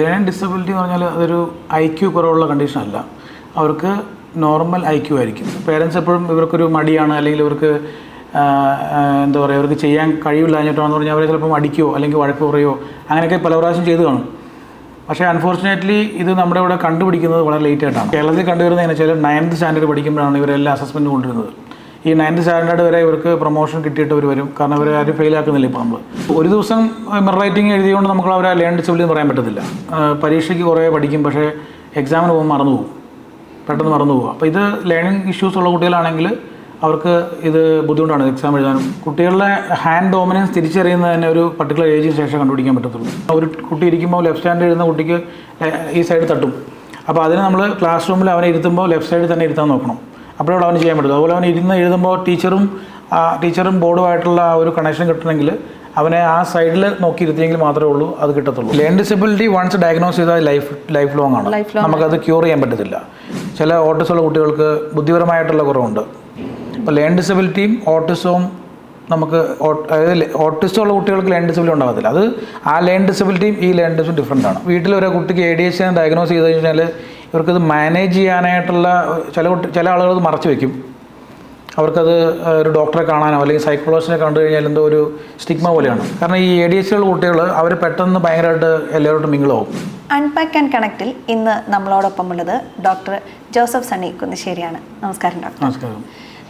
Learning disability എന്ന് പറഞ്ഞാൽ അതൊരു ഐ ക്യു കുറവുള്ള കണ്ടീഷൻ അല്ല. അവർക്ക് നോർമൽ ഐ ക്യു ആയിരിക്കും. പേരൻസ് എപ്പോഴും ഇവർക്കൊരു മടിയാണ് അല്ലെങ്കിൽ ഇവർക്ക് എന്താ പറയുക ഇവർക്ക് ചെയ്യാൻ കഴിവില്ലാഞ്ഞിട്ടാണെന്ന് പറഞ്ഞാൽ അവരെ ചിലപ്പം അടിക്കുകയോ അല്ലെങ്കിൽ വഴക്ക് പറയുകയോ അങ്ങനെയൊക്കെ പല പ്രാവശ്യം ചെയ്തു കാണും. പക്ഷേ അൺഫോർച്ചുനേറ്റ്ലി ഇത് നമ്മുടെ ഇവിടെ കണ്ടുപിടിക്കുന്നത് വളരെ ലേറ്റ് ആയിട്ടാണ്. കേരളത്തിൽ കണ്ടുവരുന്നത് എന്ന് വെച്ചാൽ നയൻത് സ്റ്റാൻഡേർഡ് പഠിക്കുമ്പോഴാണ് ഇവരെല്ലാം അസസ്മെന്റ് കൊണ്ടുവരുന്നത്. ഈ നയൻത് സ്റ്റാൻഡേർഡ് വരെ ഇവർക്ക് പ്രൊമോഷൻ കിട്ടിയിട്ട് അവർ വരും. കാരണം അവർ ആരും ഫെയിൽ ആക്കുന്നില്ല ഇപ്പോൾ നമ്മൾ ഒരു ദിവസം മിറർ റൈറ്റിംഗ് എഴുതിയുകൊണ്ട് നമുക്ക് അവരെ ലേൺ എന്ന് പറയാൻ പറ്റത്തില്ല. പരീക്ഷയ്ക്ക് കുറേ പഠിക്കും പക്ഷേ എക്സാമിന് പോകുമ്പോൾ മറന്നു പോകും. പെട്ടെന്ന് മറന്നു പോകും. അപ്പോൾ ഇത് ലേണിംഗ് ഇഷ്യൂസ് ഉള്ള കുട്ടികളാണെങ്കിൽ അവർക്ക് ഇത് ബുദ്ധിമുട്ടാണ് എക്സാം എഴുതാനും. കുട്ടികളുടെ ഹാൻഡ് ഡോമിനൻസ് തിരിച്ചറിയുന്നത് തന്നെ ഒരു പർട്ടിക്കുലർ ഏജിന് ശേഷം കണ്ടുപിടിക്കാൻ പറ്റത്തുള്ളൂ. ഒരു കുട്ടി ഇരിക്കുമ്പോൾ ലെഫ്റ്റ് ഹാൻഡ് എഴുതുന്ന കുട്ടിക്ക് ഈ സൈഡ് തട്ടും. അപ്പോൾ അതിന് നമ്മൾ ക്ലാസ് റൂമിൽ അവനെ ഇരുത്തുമ്പോൾ ലെഫ്റ്റ് സൈഡിൽ തന്നെ ഇരുത്താൻ നോക്കണം. അപ്പോഴവിടെ അവന് ചെയ്യാൻ പറ്റും. അതുപോലെ അവൻ ഇരുന്ന് എഴുതുമ്പോൾ ടീച്ചറും ആ ടീച്ചറും ബോർഡുമായിട്ടുള്ള ആ ഒരു കണക്ഷൻ കിട്ടണമെങ്കിൽ അവനെ ആ സൈഡിൽ നോക്കിയിരുത്തിയെങ്കിൽ മാത്രമേ ഉള്ളൂ അത് കിട്ടത്തുള്ളൂ. ലേൺ ഡിസബിലിറ്റി വൺസ് ഡയഗ്നോസ് ചെയ്താൽ ലൈഫ് ലൈഫ് ലോങ് ആണ്. നമുക്കത് ക്യൂർ ചെയ്യാൻ പറ്റത്തില്ല. ചില ഓട്ടിസമുള്ള കുട്ടികൾക്ക് ബുദ്ധിപരമായിട്ടുള്ള കുറവുണ്ട്. അപ്പോൾ ലേൺ ഡിസബിലിറ്റിയും ഓട്ടിസവും നമുക്ക് ഓട്ടിസം ഉള്ള കുട്ടികൾക്ക് ലേൺ ഡിസബിലിറ്റി ഉണ്ടാകത്തില്ല. അത് ആ ലേൺ ഡിസബിലിറ്റിയും ഈ ലേൺ ഡിസബിലിറ്റി ഡിഫറെന്റ് ആണ്. വീട്ടിൽ ഒരു കുട്ടിക്ക് എ ഡി എച്ച് ഡയഗ്നോസ് ചെയ്ത് കഴിഞ്ഞാൽ ഇവർക്കത് മാനേജ് ചെയ്യാനായിട്ടുള്ള ചില ചില ആളുകൾ അത് മറച്ചു വെക്കും. അവർക്കത് ഒരു ഡോക്ടറെ കാണാനോ അല്ലെങ്കിൽ സൈക്കോളജിസ്റ്റിനെ കണ്ടു കഴിഞ്ഞാൽ എന്തോ ഒരു സ്റ്റിഗ്മ പോലെയാണ്. കാരണം ഈ എ ഡി എച്ച് ഉള്ള കുട്ടികൾ അവർ പെട്ടെന്ന് ഭയങ്കരമായിട്ട് എല്ലാവരോടും മിങ്കിളാവും. അൺപാക്ക് ആൻഡ് കണക്റ്റിൽ ഇന്ന് നമ്മളോടൊപ്പം ഉള്ളത് ഡോക്ടർ ജോസഫ് സണ്ണി കുന്നശ്ശേരിയാണ്. നമസ്കാരം ഡോക്ടർ നമസ്കാരം.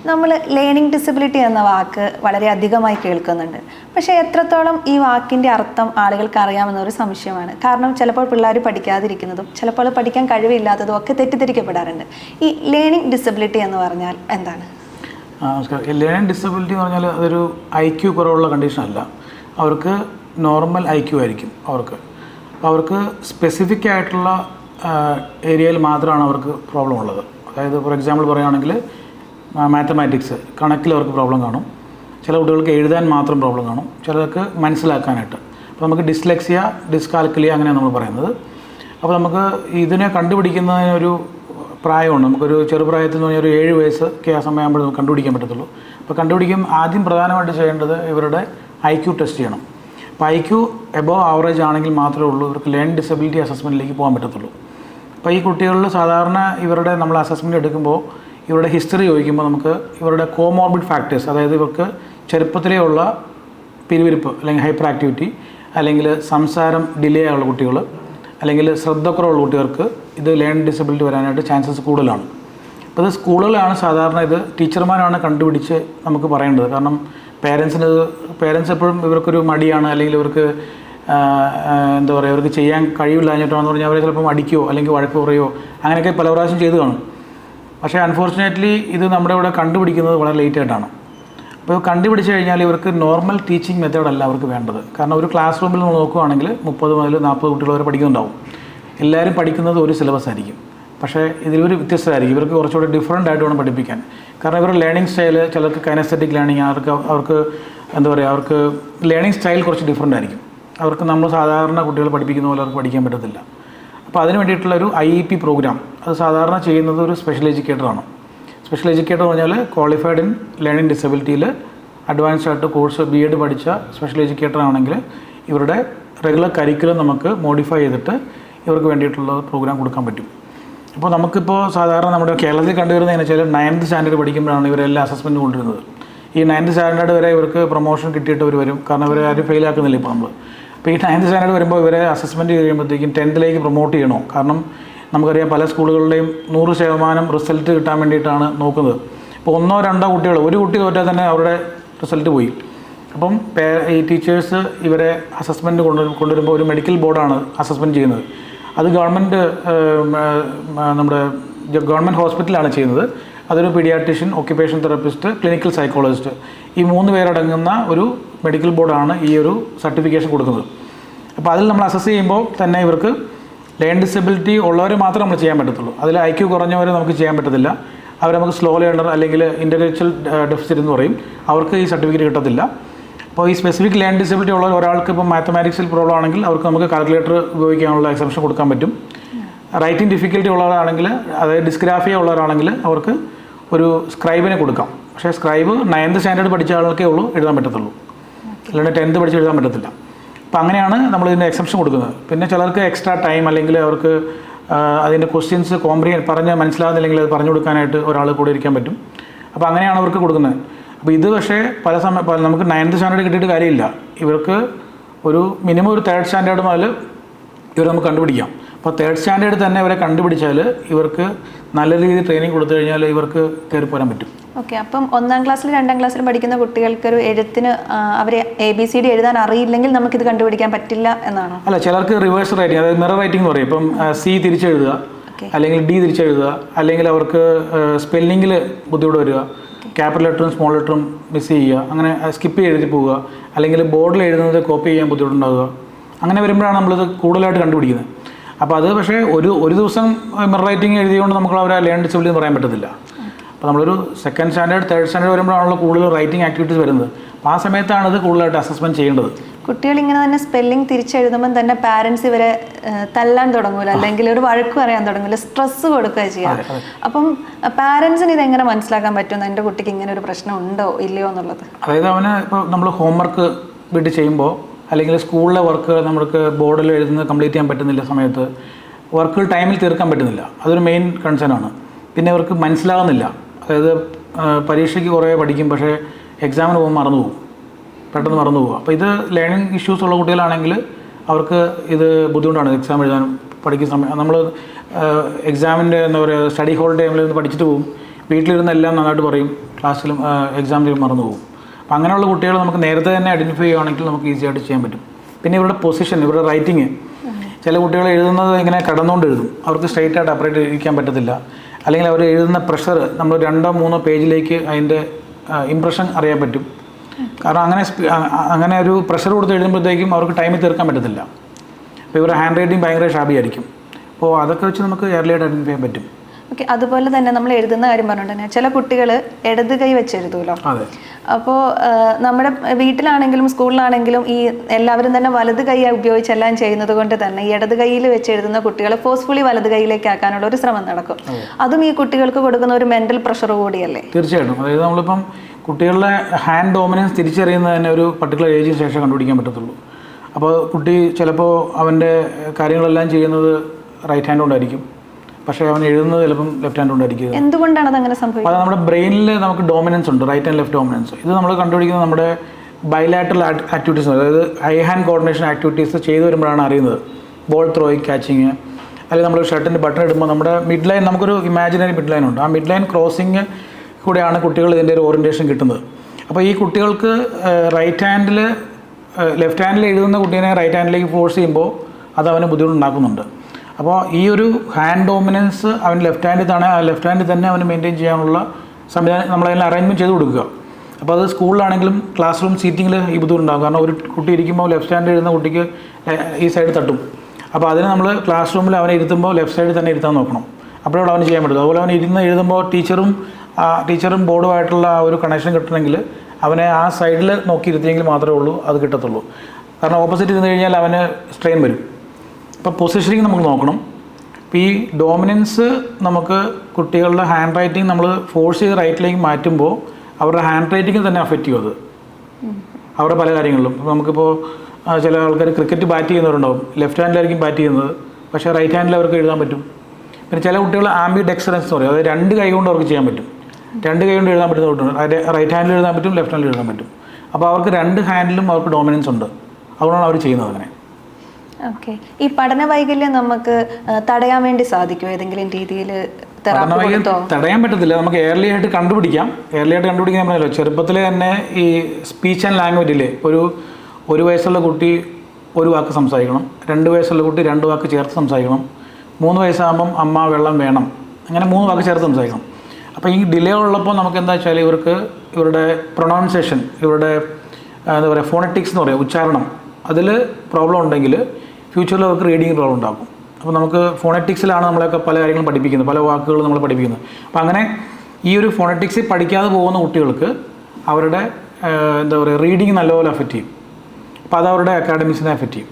നമ്മൾ ലേണിംഗ് ഡിസബിലിറ്റി എന്ന വാക്ക് വളരെ അധികമായി കേൾക്കുന്നുണ്ട്. പക്ഷേ എത്രത്തോളം ഈ വാക്കിന്റെ അർത്ഥം ആളുകൾക്ക് അറിയാമെന്നൊരു സംശയമാണ്. കാരണം ചിലപ്പോൾ പിള്ളേർ പഠിക്കാതിരിക്കുന്നതും ചിലപ്പോൾ പഠിക്കാൻ കഴിവില്ലാത്തതും ഒക്കെ തെറ്റിദ്ധരിക്കപ്പെടാറുണ്ട്. ഈ ലേണിംഗ് ഡിസബിലിറ്റി എന്ന് പറഞ്ഞാൽ എന്താണ്? നമസ്കാരം. ലേണിംഗ് ഡിസബിലിറ്റി എന്ന് പറഞ്ഞാൽ അതൊരു ഐ ക്യു കുറവുള്ള കണ്ടീഷൻ അല്ല. അവർക്ക് നോർമൽ ഐ ക്യു ആയിരിക്കും അവർക്ക്. അവർക്ക് സ്പെസിഫിക് ആയിട്ടുള്ള ഏരിയയിൽ മാത്രമാണ് അവർക്ക് പ്രോബ്ലം ഉള്ളത്. അതായത് ഫോർ എക്സാമ്പിൾ പറയുകയാണെങ്കിൽ മാത്തമാറ്റിക്സ് കണക്കിൽ അവർക്ക് പ്രോബ്ലം കാണും. ചില കുട്ടികൾക്ക് എഴുതാൻ മാത്രം പ്രോബ്ലം കാണും. ചിലർക്ക് മനസ്സിലാക്കാനായിട്ട്. അപ്പോൾ നമുക്ക് ഡിസ്ലെക്സിയ ഡിസ്കാൽക്കുലിയ അങ്ങനെയാണ് നമ്മൾ പറയുന്നത്. അപ്പോൾ നമുക്ക് ഇതിനെ കണ്ടുപിടിക്കുന്നതിനൊരു പ്രായമുണ്ട്. നമുക്കൊരു ചെറുപ്രായത്തിൽ നിന്ന് പറഞ്ഞാൽ ഒരു ഏഴ് വയസ്സ് ഒക്കെ ആ സമയമാകുമ്പോൾ നമുക്ക് കണ്ടുപിടിക്കാൻ പറ്റത്തുള്ളൂ. അപ്പോൾ കണ്ടുപിടിക്കും. ആദ്യം പ്രധാനമായിട്ട് ചെയ്യേണ്ടത് ഇവരുടെ ഐ ക്യു ടെസ്റ്റ് ചെയ്യണം. അപ്പോൾ ഐ ക്യു എബോവ് ആവറേജ് ആണെങ്കിൽ മാത്രമേ ഉള്ളൂ. ഇവർക്ക് ലേൺ ഡിസബിലിറ്റി അസസ്മെന്റിലേക്ക് പോകാൻ പറ്റത്തുള്ളൂ. അപ്പോൾ ഈ കുട്ടികളിൽ സാധാരണ ഇവരുടെ നമ്മൾ അസസ്മെന്റ് എടുക്കുമ്പോൾ ഇവരുടെ ഹിസ്റ്ററി ചോദിക്കുമ്പോൾ നമുക്ക് ഇവരുടെ കോമോർബിഡ് ഫാക്ടേഴ്സ് അതായത് ഇവർക്ക് ചെറുപ്പത്തിലേ ഉള്ള പിരിവിരിപ്പ് അല്ലെങ്കിൽ ഹൈപ്പർ ആക്ടിവിറ്റി അല്ലെങ്കിൽ സംസാരം ഡിലേ ആയുള്ള കുട്ടികൾ അല്ലെങ്കിൽ ശ്രദ്ധക്കുറവുള്ള കുട്ടികൾക്ക് ഇത് ലേൺ ഡിസബിലിറ്റി വരാനായിട്ട് ചാൻസസ് കൂടുതലാണ്. അപ്പോൾ ഇത് സ്കൂളുകളാണ് സാധാരണ ഇത് ടീച്ചർമാരാണ് കണ്ടുപിടിച്ച് നമുക്ക് പറയേണ്ടത്. കാരണം പേരൻസിന് പേരൻസ് എപ്പോഴും ഇവർക്കൊരു മടിയാണ് അല്ലെങ്കിൽ ഇവർക്ക് എന്താ പറയുക ഇവർക്ക് ചെയ്യാൻ കഴിവില്ലാഞ്ഞിട്ടാണെന്ന് പറഞ്ഞാൽ അവരെ ചിലപ്പം അടിക്കുകയോ അല്ലെങ്കിൽ വഴക്ക് പറയുകയോ അങ്ങനെയൊക്കെ പല പ്രാവശ്യം ചെയ്തു കാണും. പക്ഷേ അൺഫോർച്ചുനേറ്റ്ലി ഇത് നമ്മുടെ ഇവിടെ കണ്ടുപിടിക്കുന്നത് വളരെ ലേറ്റ് ആയിട്ടാണ്. അപ്പോൾ കണ്ടുപിടിച്ച് കഴിഞ്ഞാൽ ഇവർക്ക് നോർമൽ ടീച്ചിങ് മെത്തേഡല്ല അവർക്ക് വേണ്ടത്. കാരണം ഒരു ക്ലാസ് റൂമിൽ നമ്മൾ നോക്കുകയാണെങ്കിൽ മുപ്പത് മുതൽ നാൽപ്പത് കുട്ടികൾ വരെ പഠിക്കുന്നുണ്ടാവും. എല്ലാവരും പഠിക്കുന്നത് ഒരു സിലബസ് ആയിരിക്കും. പക്ഷേ ഇതിലൊരു വ്യത്യസ്തമായിരിക്കും. ഇവർക്ക് കുറച്ചുകൂടി ഡിഫറെന്റ് ആയിട്ട് വേണം പഠിപ്പിക്കാൻ. കാരണം ഇവരുടെ ലേണിംഗ് സ്റ്റൈൽ ചിലർക്ക് കൈനസ്തറ്റിക് ലേണിംഗ് അവർക്ക് അവർക്ക് എന്താ പറയുക അവർക്ക് ലേണിംഗ് സ്റ്റൈൽ കുറച്ച് ഡിഫറെന്റ് ആയിരിക്കും. അവർക്ക് നമ്മൾ സാധാരണ കുട്ടികൾ പഠിപ്പിക്കുന്ന പോലെ അവർക്ക് പഠിക്കാൻ പറ്റത്തില്ല. അപ്പോൾ അതിന് വേണ്ടിയിട്ടുള്ള ഒരു ഐ ഇ പി പ്രോഗ്രാം അത് സാധാരണ ചെയ്യുന്നത് ഒരു സ്പെഷ്യൽ എഡ്യൂക്കേറ്ററാണ് സ്പെഷ്യൽ എഡ്യൂക്കേറ്റർ എന്ന് പറഞ്ഞാൽ ക്വാളിഫൈഡ് ഇൻ ലേണിംഗ് ഡിസബിലിറ്റിയിൽ അഡ്വാൻസ്ഡ് ആയിട്ട് കോഴ്സ് ബി എഡ് പഠിച്ച സ്പെഷ്യൽ എഡ്യൂക്കേറ്റർ ആണെങ്കിൽ ഇവരുടെ റെഗുലർ കരിക്കുലം നമുക്ക് മോഡിഫൈ ചെയ്തിട്ട് ഇവർക്ക് വേണ്ടിയിട്ടുള്ള പ്രോഗ്രാം കൊടുക്കാൻ പറ്റും. അപ്പോൾ നമുക്കിപ്പോൾ സാധാരണ നമ്മുടെ കേരളത്തിൽ കണ്ടുവരുന്നത് എന്ന് വെച്ചാൽ നയൻത് സ്റ്റാൻഡേർഡ് പഠിക്കുമ്പോഴാണ് ഇവരെല്ലാം അസസ്മെന്റ് കൊണ്ടുവരുന്നത്. ഈ നയൻത് സ്റ്റാൻഡേർഡ് വരെ ഇവർക്ക് പ്രൊമോഷൻ കിട്ടിയിട്ട് അവർ വരും. കാരണം ഇവരെ ആരും ഫെയിലാക്കുന്നില്ല ഇപ്പോൾ നമ്മൾ അപ്പോൾ ഈ നയൻത് സ്റ്റാൻഡേർഡ് വരുമ്പോൾ ഇവരെ അസസ്മെന്റ് കഴിയുമ്പോഴത്തേക്കും ടെൻത്തിലേക്ക് പ്രൊമോട്ട് ചെയ്യണോ? കാരണം നമുക്കറിയാം പല സ്കൂളുകളുടെയും നൂറ് ശതമാനം റിസൾട്ട് കിട്ടാൻ വേണ്ടിയിട്ടാണ് നോക്കുന്നത്. ഇപ്പോൾ ഒന്നോ രണ്ടോ കുട്ടികൾ ഒരു കുട്ടി തോറ്റാൽ തന്നെ അവരുടെ റിസൾട്ട് പോയി. അപ്പം ഈ ടീച്ചേഴ്സ് ഇവരെ അസസ്മെന്റ് കൊണ്ടു കൊണ്ടുവരുമ്പോൾ ഒരു മെഡിക്കൽ ബോർഡാണ് അസസ്മെന്റ് ചെയ്യുന്നത്. അത് ഗവൺമെന്റ് നമ്മുടെ ഗവൺമെന്റ് ഹോസ്പിറ്റലാണ് ചെയ്യുന്നത്. അതൊരു paediatrician occupation therapist clinical psychologist ഈ മൂന്ന് പേരടങ്ങുന്ന ഒരു മെഡിക്കൽ ബോർഡാണ് ഈ ഒരു സർട്ടിഫിക്കേഷൻ കൊടുക്കുന്നത്. അപ്പോൾ അതിൽ നമ്മൾ അസസ് ചെയ്യുമ്പോൾ തന്നെ ഇവർക്ക് ലേൺ ഡിസബിലിറ്റി ഉള്ളവർ മാത്രമേ നമ്മൾ ചെയ്യാൻ പറ്റത്തുള്ളൂ. അതിൽ ഐ ക്യു കുറഞ്ഞവരെ നമുക്ക് ചെയ്യാൻ പറ്റത്തില്ല. അവർ നമുക്ക് സ്ലോ ലേണർ അല്ലെങ്കിൽ ഇന്റലക്ച്വൽ ഡെഫിസിറ്റ് എന്ന് പറയും. അവർക്ക് ഈ സർട്ടിഫിക്കറ്റ് കിട്ടത്തില്ല. അപ്പോൾ ഈ സ്പെസിഫിക് ലേൺ ഡിസബിലിറ്റി ഉള്ള ഒരാൾക്ക് ഇപ്പോൾ മാത്തമാറ്റിക്സിൽ പ്രോബ്ലം ആണെങ്കിൽ അവർക്ക് നമുക്ക് കാൽക്കുലേറ്റർ ഉപയോഗിക്കാനുള്ള എക്സംഷൻ കൊടുക്കാൻ പറ്റും. റൈറ്റിംഗ് ഡിഫിക്കൽറ്റി ഉള്ളവരാണെങ്കിൽ അതായത് ഡിസ്ഗ്രാഫിയ ഉള്ളവരാണെങ്കിൽ അവർക്ക് ഒരു സ്ക്രൈബിനെ കൊടുക്കാം. പക്ഷേ സ്ക്രൈബ് നയൻത് സ്റ്റാൻഡേർഡ് പഠിച്ച ആൾക്കേ ഉള്ളൂ എഴുതാൻ പറ്റത്തുള്ളൂ. അല്ലാണ്ട് ടെൻത്ത് പഠിച്ച് എഴുതാൻ പറ്റത്തില്ല. അപ്പം അങ്ങനെയാണ് നമ്മൾ ഇതിന്റെ എക്സെപ്ഷൻ കൊടുക്കുന്നത്. പിന്നെ ചിലർക്ക് എക്സ്ട്രാ ടൈം അല്ലെങ്കിൽ അവർക്ക് അതിന്റെ ക്വസ്റ്റ്യൻസ് കോംപ്രിയ പറഞ്ഞ് മനസ്സിലാകുന്നില്ലെങ്കിൽ അത് പറഞ്ഞു കൊടുക്കാനായിട്ട് ഒരാൾ കൂടെ ഇരിക്കാൻ പറ്റും. അപ്പോൾ അങ്ങനെയാണ് അവർക്ക് കൊടുക്കുന്നത്. അപ്പോൾ ഇത് പക്ഷേ പല സമയം നമുക്ക് നയൻത്ത് സ്റ്റാൻഡേർഡ് കിട്ടിയിട്ട് കാര്യമില്ല. ഇവർക്ക് ഒരു മിനിമം ഒരു തേർഡ് സ്റ്റാൻഡേർഡ് മുതൽ ഇവർ നമുക്ക് കണ്ടുപിടിക്കാം. അപ്പോൾ തേർഡ് സ്റ്റാൻഡേർഡ് തന്നെ ഇവരെ കണ്ടുപിടിച്ചാൽ ഇവർക്ക് നല്ല രീതിയിൽ ട്രെയിനിങ് കൊടുത്തു കഴിഞ്ഞാൽ ഇവർക്ക് കയറി പോരാൻ പറ്റും. ഓക്കെ അപ്പം ഒന്നാം ക്ലാസ്സിലും രണ്ടാം ക്ലാസ്സിലും പഠിക്കുന്ന കുട്ടികൾക്ക് ഒരു എഴുത്തിന് അവരെ എ ബി സി ഡി എഴുതാൻ അറിയില്ലെങ്കിൽ നമുക്ക് ഇത് കണ്ടുപിടിക്കാൻ പറ്റില്ല എന്നാണ്? അല്ല ചിലർക്ക് റിവേഴ്സ് റൈറ്റിംഗ് അതായത് മിറർ റൈറ്റിംഗ് എന്ന് പറയും ഇപ്പം സി തിരിച്ചെഴുതുക അല്ലെങ്കിൽ ഡി തിരിച്ചെഴുതുക അല്ലെങ്കിൽ അവർക്ക് സ്പെല്ലിങ്ങിൽ ബുദ്ധിമുട്ട് വരിക ക്യാപിറ്റൽ ലെറ്ററും സ്മോൾ ലെറ്ററും മിസ് ചെയ്യുക അങ്ങനെ സ്കിപ്പ് എഴുതി പോവുക അല്ലെങ്കിൽ ബോർഡിൽ എഴുതുന്നത് കോപ്പി ചെയ്യാൻ ബുദ്ധിമുട്ടുണ്ടാവുക അങ്ങനെ വരുമ്പോഴാണ് നമ്മളിത് കൂടുതലായിട്ട് കണ്ടുപിടിക്കുന്നത്. അപ്പോൾ അത് പക്ഷേ ഒരു ഒരു ദിവസം മിറർ റൈറ്റിംഗ് എഴുതിയുകൊണ്ട് നമുക്ക് അവരെ ലേൺ ഡിസബിലിറ്റി എന്ന് പറയാൻ പറ്റത്തില്ല. അപ്പോൾ നമ്മളൊരു സെക്കൻഡ് സ്റ്റാൻഡേർഡ് തേർഡ് സ്റ്റാൻഡേർഡ് വരുമ്പോഴാണല്ലോ കൂടുതൽ റൈറ്റിംഗ് ആക്ടിവിറ്റീസ് വരുന്നത്. അപ്പോൾ ആ സമയത്താണ് ഇത് കൂടുതലായിട്ട് അസസ്മെന്റ് ചെയ്യേണ്ടത്. കുട്ടികൾ ഇങ്ങനെ തന്നെ സ്പെല്ലിംഗ് തിരിച്ചെഴുതുമ്പോൾ തന്നെ പാരൻസ് ഇവരെ തല്ലാൻ തുടങ്ങൂല. അല്ലെങ്കിൽ ഒരു വഴക്ക് പറയാൻ തുടങ്ങൂല. സ്ട്രെസ് കൊടുക്കുക ചെയ്യാം. അപ്പം പാരൻസിന് ഇതെങ്ങനെ മനസ്സിലാക്കാൻ പറ്റും എന്റെ കുട്ടിക്ക് ഇങ്ങനെ ഒരു പ്രശ്നം ഉണ്ടോ? ഇല്ലയോ എന്നുള്ളത്. അതായത് അവന് ഇപ്പോൾ നമ്മൾ ഹോംവർക്ക് വീട്ടിൽ ചെയ്യുമ്പോൾ അല്ലെങ്കിൽ സ്കൂളിലെ വർക്ക് നമുക്ക് ബോർഡിൽ എഴുതുന്നത് കംപ്ലീറ്റ് ചെയ്യാൻ പറ്റുന്നില്ല സമയത്ത് വർക്കുകൾ ടൈമിൽ തീർക്കാൻ പറ്റുന്നില്ല. അതൊരു മെയിൻ കൺസേൺ ആണ്. പിന്നെ അവർക്ക് മനസ്സിലാകുന്നില്ല അതായത് പരീക്ഷയ്ക്ക് കുറേ പഠിക്കും പക്ഷേ എക്സാമിന് പോകുമ്പോൾ മറന്നു പോകും. പെട്ടെന്ന് മറന്നു പോകും. അപ്പോൾ ഇത് ലേണിംഗ് ഇഷ്യൂസ് ഉള്ള കുട്ടികളാണെങ്കിൽ അവർക്ക് ഇത് ബുദ്ധിമുട്ടാണ്. എക്സാം എഴുതാനും പഠിക്കുന്ന സമയം നമ്മൾ എക്സാമിന്റെ എന്താ പറയുക സ്റ്റഡി ഹോൾ ടൈമിൽ പഠിച്ചിട്ട് പോകും വീട്ടിലിരുന്ന് എല്ലാം നന്നായിട്ട് പറയും. ക്ലാസ്സിലും എക്സാമിലും മറന്നു പോകും. അപ്പോൾ അങ്ങനെയുള്ള കുട്ടികൾ നമുക്ക് നേരത്തെ തന്നെ ഐഡന്റിഫൈ ചെയ്യുകയാണെങ്കിൽ നമുക്ക് ഈസി ആയിട്ട് ചെയ്യാൻ പറ്റും. പിന്നെ ഇവരുടെ പൊസിഷൻ ഇവരുടെ റൈറ്റിങ് ചില കുട്ടികൾ എഴുതുന്നത് ഇങ്ങനെ കടന്നുകൊണ്ട് എഴുതും അവർക്ക് സ്ട്രൈറ്റ് ആയിട്ട് അപ്രേറ്റ് ഇരിക്കാൻ പറ്റത്തില്ല. അല്ലെങ്കിൽ അവർ എഴുതുന്ന പ്രഷർ നമ്മൾ രണ്ടോ മൂന്നോ പേജിലേക്ക് അതിന്റെ ഇംപ്രഷൻ അറിയാൻ പറ്റും. കാരണം അങ്ങനെ അങ്ങനെ ഒരു പ്രഷർ കൊടുത്ത് എഴുതുമ്പോഴത്തേക്കും അവർക്ക് ടൈമിൽ തീർക്കാൻ പറ്റത്തില്ല. അപ്പോൾ ഇവരുടെ ഹാൻഡ് റൈറ്റിംഗ് ഭയങ്കര ഷാബിയായിരിക്കും അപ്പോൾ അതൊക്കെ വെച്ച് നമുക്ക് ആയിട്ട് ഐഡന്റിഫൈ ചെയ്യാൻ പറ്റും. ഓക്കെ അതുപോലെ തന്നെ നമ്മൾ എഴുതുന്ന കാര്യം തന്നെ. ചില കുട്ടികൾ ഇടത് കൈ വെച്ച് എഴുതുമല്ലോ അപ്പോൾ നമ്മുടെ വീട്ടിലാണെങ്കിലും സ്കൂളിലാണെങ്കിലും ഈ എല്ലാവരും തന്നെ വലത് കൈ ഉപയോഗിച്ചെല്ലാം ചെയ്യുന്നത് കൊണ്ട് തന്നെ ഈ ഇടത് കൈയിൽ വെച്ച് എഴുതുന്ന കുട്ടികളെ ഫോഴ്സ്ഫുള്ളി വലത് കൈയിലേക്ക് ആക്കാനുള്ള ഒരു ശ്രമം നടക്കും. അതും. ഈ കുട്ടികൾക്ക് കൊടുക്കുന്ന ഒരു മെന്റൽ പ്രഷർ കൂടിയല്ലേ? തീർച്ചയായിട്ടും. അതായത് നമ്മളിപ്പം കുട്ടികളുടെ ഹാൻഡ് ഡോമിനൻസ് തിരിച്ചറിയുന്നത് തന്നെ ഒരു പർട്ടിക്കുലർ ഏജിന് ശേഷം കണ്ടുപിടിക്കാൻ പറ്റത്തുള്ളൂ. അപ്പോൾ കുട്ടി ചിലപ്പോൾ അവന്റെ കാര്യങ്ങളെല്ലാം ചെയ്യുന്നത് റൈറ്റ് ഹാൻഡ് കൊണ്ടായിരിക്കും. പക്ഷേ അവൻ എഴുതുന്നത് ചിലപ്പം ലെഫ്റ്റ് ഹാൻഡ് കൊണ്ടായിരിക്കും എന്തുകൊണ്ടാണ് അതങ്ങനെ അപ്പോൾ സംഭവിക്കുന്നത്? അത് നമ്മുടെ ബ്രെയിനിൽ നമുക്ക് ഡോമിനൻസ് ഉണ്ട് റൈറ്റ് ആൻഡ് ലെഫ്റ്റ് ഡോമിനൻസ് ഇത് നമ്മൾ കണ്ടുപിടിക്കുന്നത് നമ്മുടെ ബൈലാറ്ററൽ ആക്ടിവിറ്റീസ് അതായത് ഹൈ ഹാൻഡ് കോർഡിനേഷൻ ആക്ടിവിറ്റീസ് ചെയ്തു വരുമ്പോഴാണ് അറിയുന്നത്. ബോൾ ത്രോയിങ് ക്യാച്ചിങ് അല്ലെങ്കിൽ നമ്മൾ ഷർട്ടിന്റെ ബട്ടൺ ഇടുമ്പോൾ നമ്മുടെ മിഡ് ലൈൻ നമുക്കൊരു ഇമാജിനറി മിഡ് ലൈൻ ഉണ്ട്. ആ മിഡ് ലൈൻ ക്രോസിങ് കൂടെയാണ് കുട്ടികൾ ഇതിന്റെ ഒരു ഓറിയന്റേഷൻ കിട്ടുന്നത്. അപ്പോൾ ഈ കുട്ടികൾക്ക് റൈറ്റ് ഹാൻഡിൽ ലെഫ്റ്റ് ഹാൻഡിൽ എഴുതുന്ന കുട്ടീനെ റൈറ്റ് ഹാൻഡിലേക്ക് ഫോഴ്സ് ചെയ്യുമ്പോൾ അത് അവന് ബുദ്ധിമുട്ടുണ്ടാക്കുന്നുണ്ട്. അപ്പോൾ ഈ ഒരു ഹാൻഡ് ഡോമിനൻസ് അവൻ ലെഫ്റ്റ് ഹാൻഡിൽ തന്നെ ആ ലെഫ്റ്റ് ഹാൻഡിൽ തന്നെ അവന് മെയിന്റെയിൻ ചെയ്യാനുള്ള സംവിധാനം നമ്മളതിനെ അറേഞ്ച്മെന്റ് ചെയ്ത് കൊടുക്കുക. അപ്പോൾ അത് സ്കൂളിലാണെങ്കിലും ക്ലാസ് റൂം സീറ്റിങ്ങിൽ ഈ ബുദ്ധിമുട്ടുണ്ടാകും. കാരണം ഒരു കുട്ടി ഇരിക്കുമ്പോൾ ലെഫ്റ്റ് ഹാൻഡ് എഴുതുന്ന കുട്ടിക്ക് ഈ സൈഡ് തട്ടും. അപ്പോൾ അതിന് നമ്മൾ ക്ലാസ് റൂമിൽ അവനെ ഇരുത്തുമ്പോൾ ലെഫ്റ്റ് സൈഡിൽ തന്നെ ഇരുത്താൻ നോക്കണം. അപ്പോഴാണ് അവന് ചെയ്യാൻ പറ്റും അതുപോലെ അവൻ ഇരുന്ന് എഴുതുമ്പോൾ ടീച്ചറും ടീച്ചറും ബോർഡുമായിട്ടുള്ള ഒരു കണക്ഷൻ കിട്ടണമെങ്കിൽ അവനെ ആ സൈഡിൽ നോക്കി ഇരുത്തിയെങ്കിൽ മാത്രമേ ഉള്ളൂ അത് കിട്ടത്തുള്ളൂ. കാരണം ഓപ്പോസിറ്റ് ഇരുന്ന് കഴിഞ്ഞാൽ അവന് സ്ട്രെയിൻ വരും. അപ്പോൾ പൊസിഷനിങ് നമുക്ക് നോക്കണം. ഇപ്പോൾ ഈ ഡോമിനൻസ് നമുക്ക് കുട്ടികളുടെ ഹാൻഡ് റൈറ്റിംഗ് നമ്മൾ ഫോഴ്സ് ചെയ്ത് റൈറ്റിലേക്ക് മാറ്റുമ്പോൾ അവരുടെ ഹാൻഡ് റൈറ്റിംഗ് തന്നെ അഫക്റ്റ് ചെയ്യും അത്. അവരുടെ പല കാര്യങ്ങളിലും. ഇപ്പോൾ നമുക്കിപ്പോൾ ചില ആൾക്കാർ ക്രിക്കറ്റ് ബാറ്റ് ചെയ്യുന്നവരുണ്ടാവും. ലെഫ്റ്റ് ഹാൻഡിലായിരിക്കും ബാറ്റ് ചെയ്യുന്നത്. പക്ഷേ റൈറ്റ് ഹാൻഡിൽ അവർക്ക് എഴുതാൻ പറ്റും. പിന്നെ ചില കുട്ടികൾ ആംബി ഡെക്സറൻസ് എന്ന് പറയും. അതായത് രണ്ട് കൈ കൊണ്ട് അവർക്ക് ചെയ്യാൻ പറ്റും. രണ്ട് കൈ കൊണ്ട് എഴുതാൻ പറ്റുന്ന കുട്ടികളുണ്ട്. റൈറ്റ് ഹാൻഡിൽ എഴുതാൻ പറ്റും ലെഫ്റ്റ് ഹാൻഡിൽ എഴുതാൻ പറ്റും. അപ്പോൾ അവർക്ക് രണ്ട് ഹാൻഡിലും അവർക്ക് ഡോമിനൻസ് ഉണ്ട്. അതുകൊണ്ടാണ് അവർ ചെയ്യുന്നത് അങ്ങനെ. ഓക്കെ ഈ പഠന വൈകല്യം നമുക്ക് തടയാൻ വേണ്ടി സാധിക്കുമോ? ഏതെങ്കിലും രീതിയിൽ തടയാൻ പറ്റത്തില്ല. നമുക്ക് എയർലി ആയിട്ട് കണ്ടുപിടിക്കാം. എയർലി ആയിട്ട് കണ്ടുപിടിക്കാൻ പറഞ്ഞല്ലോ ചെറുപ്പത്തിൽ തന്നെ ഈ സ്പീച്ച് ആൻഡ് ലാംഗ്വേജിലെ ഒരു ഒരു വയസ്സുള്ള കുട്ടി ഒരു വാക്ക് സംസാരിക്കണം രണ്ട് വയസ്സുള്ള കുട്ടി രണ്ട് വാക്ക് ചേർത്ത് സംസാരിക്കണം മൂന്ന് വയസ്സാകുമ്പം അമ്മ വെള്ളം വേണം അങ്ങനെ മൂന്ന് വാക്ക് ചേർത്ത് സംസാരിക്കണം. അപ്പോൾ ഈ ഡിലേ ഉള്ളപ്പോൾ നമുക്ക് എന്താ വെച്ചാൽ ഇവർക്ക് ഇവരുടെ പ്രൊണൗൺസിയേഷൻ ഇവരുടെ എന്താ പറയുക ഫോണറ്റിക്സ് എന്ന് പറയുക ഉച്ചാരണം അതിൽ പ്രോബ്ലം ഉണ്ടെങ്കിൽ ഫ്യൂച്ചറിൽ അവർക്ക് റീഡിങ് പ്രോബ്ലം ഉണ്ടാക്കും. അപ്പോൾ നമുക്ക് ഫോണറ്റിക്സിലാണ് നമ്മളൊക്കെ പല കാര്യങ്ങളും പഠിപ്പിക്കുന്നത് പല വാക്കുകൾ നമ്മൾ പഠിപ്പിക്കുന്നത്. അപ്പോൾ അങ്ങനെ ഈ ഒരു ഫോണറ്റിക്സ് പഠിക്കാതെ പോകുന്ന കുട്ടികൾക്ക് അവരുടെ എന്താ പറയുക റീഡിങ് നല്ലപോലെ അഫക്റ്റ് ചെയ്യും. അപ്പോൾ അത് അവരുടെ അക്കാഡമിക്സിനെ അഫക്റ്റ് ചെയ്യും.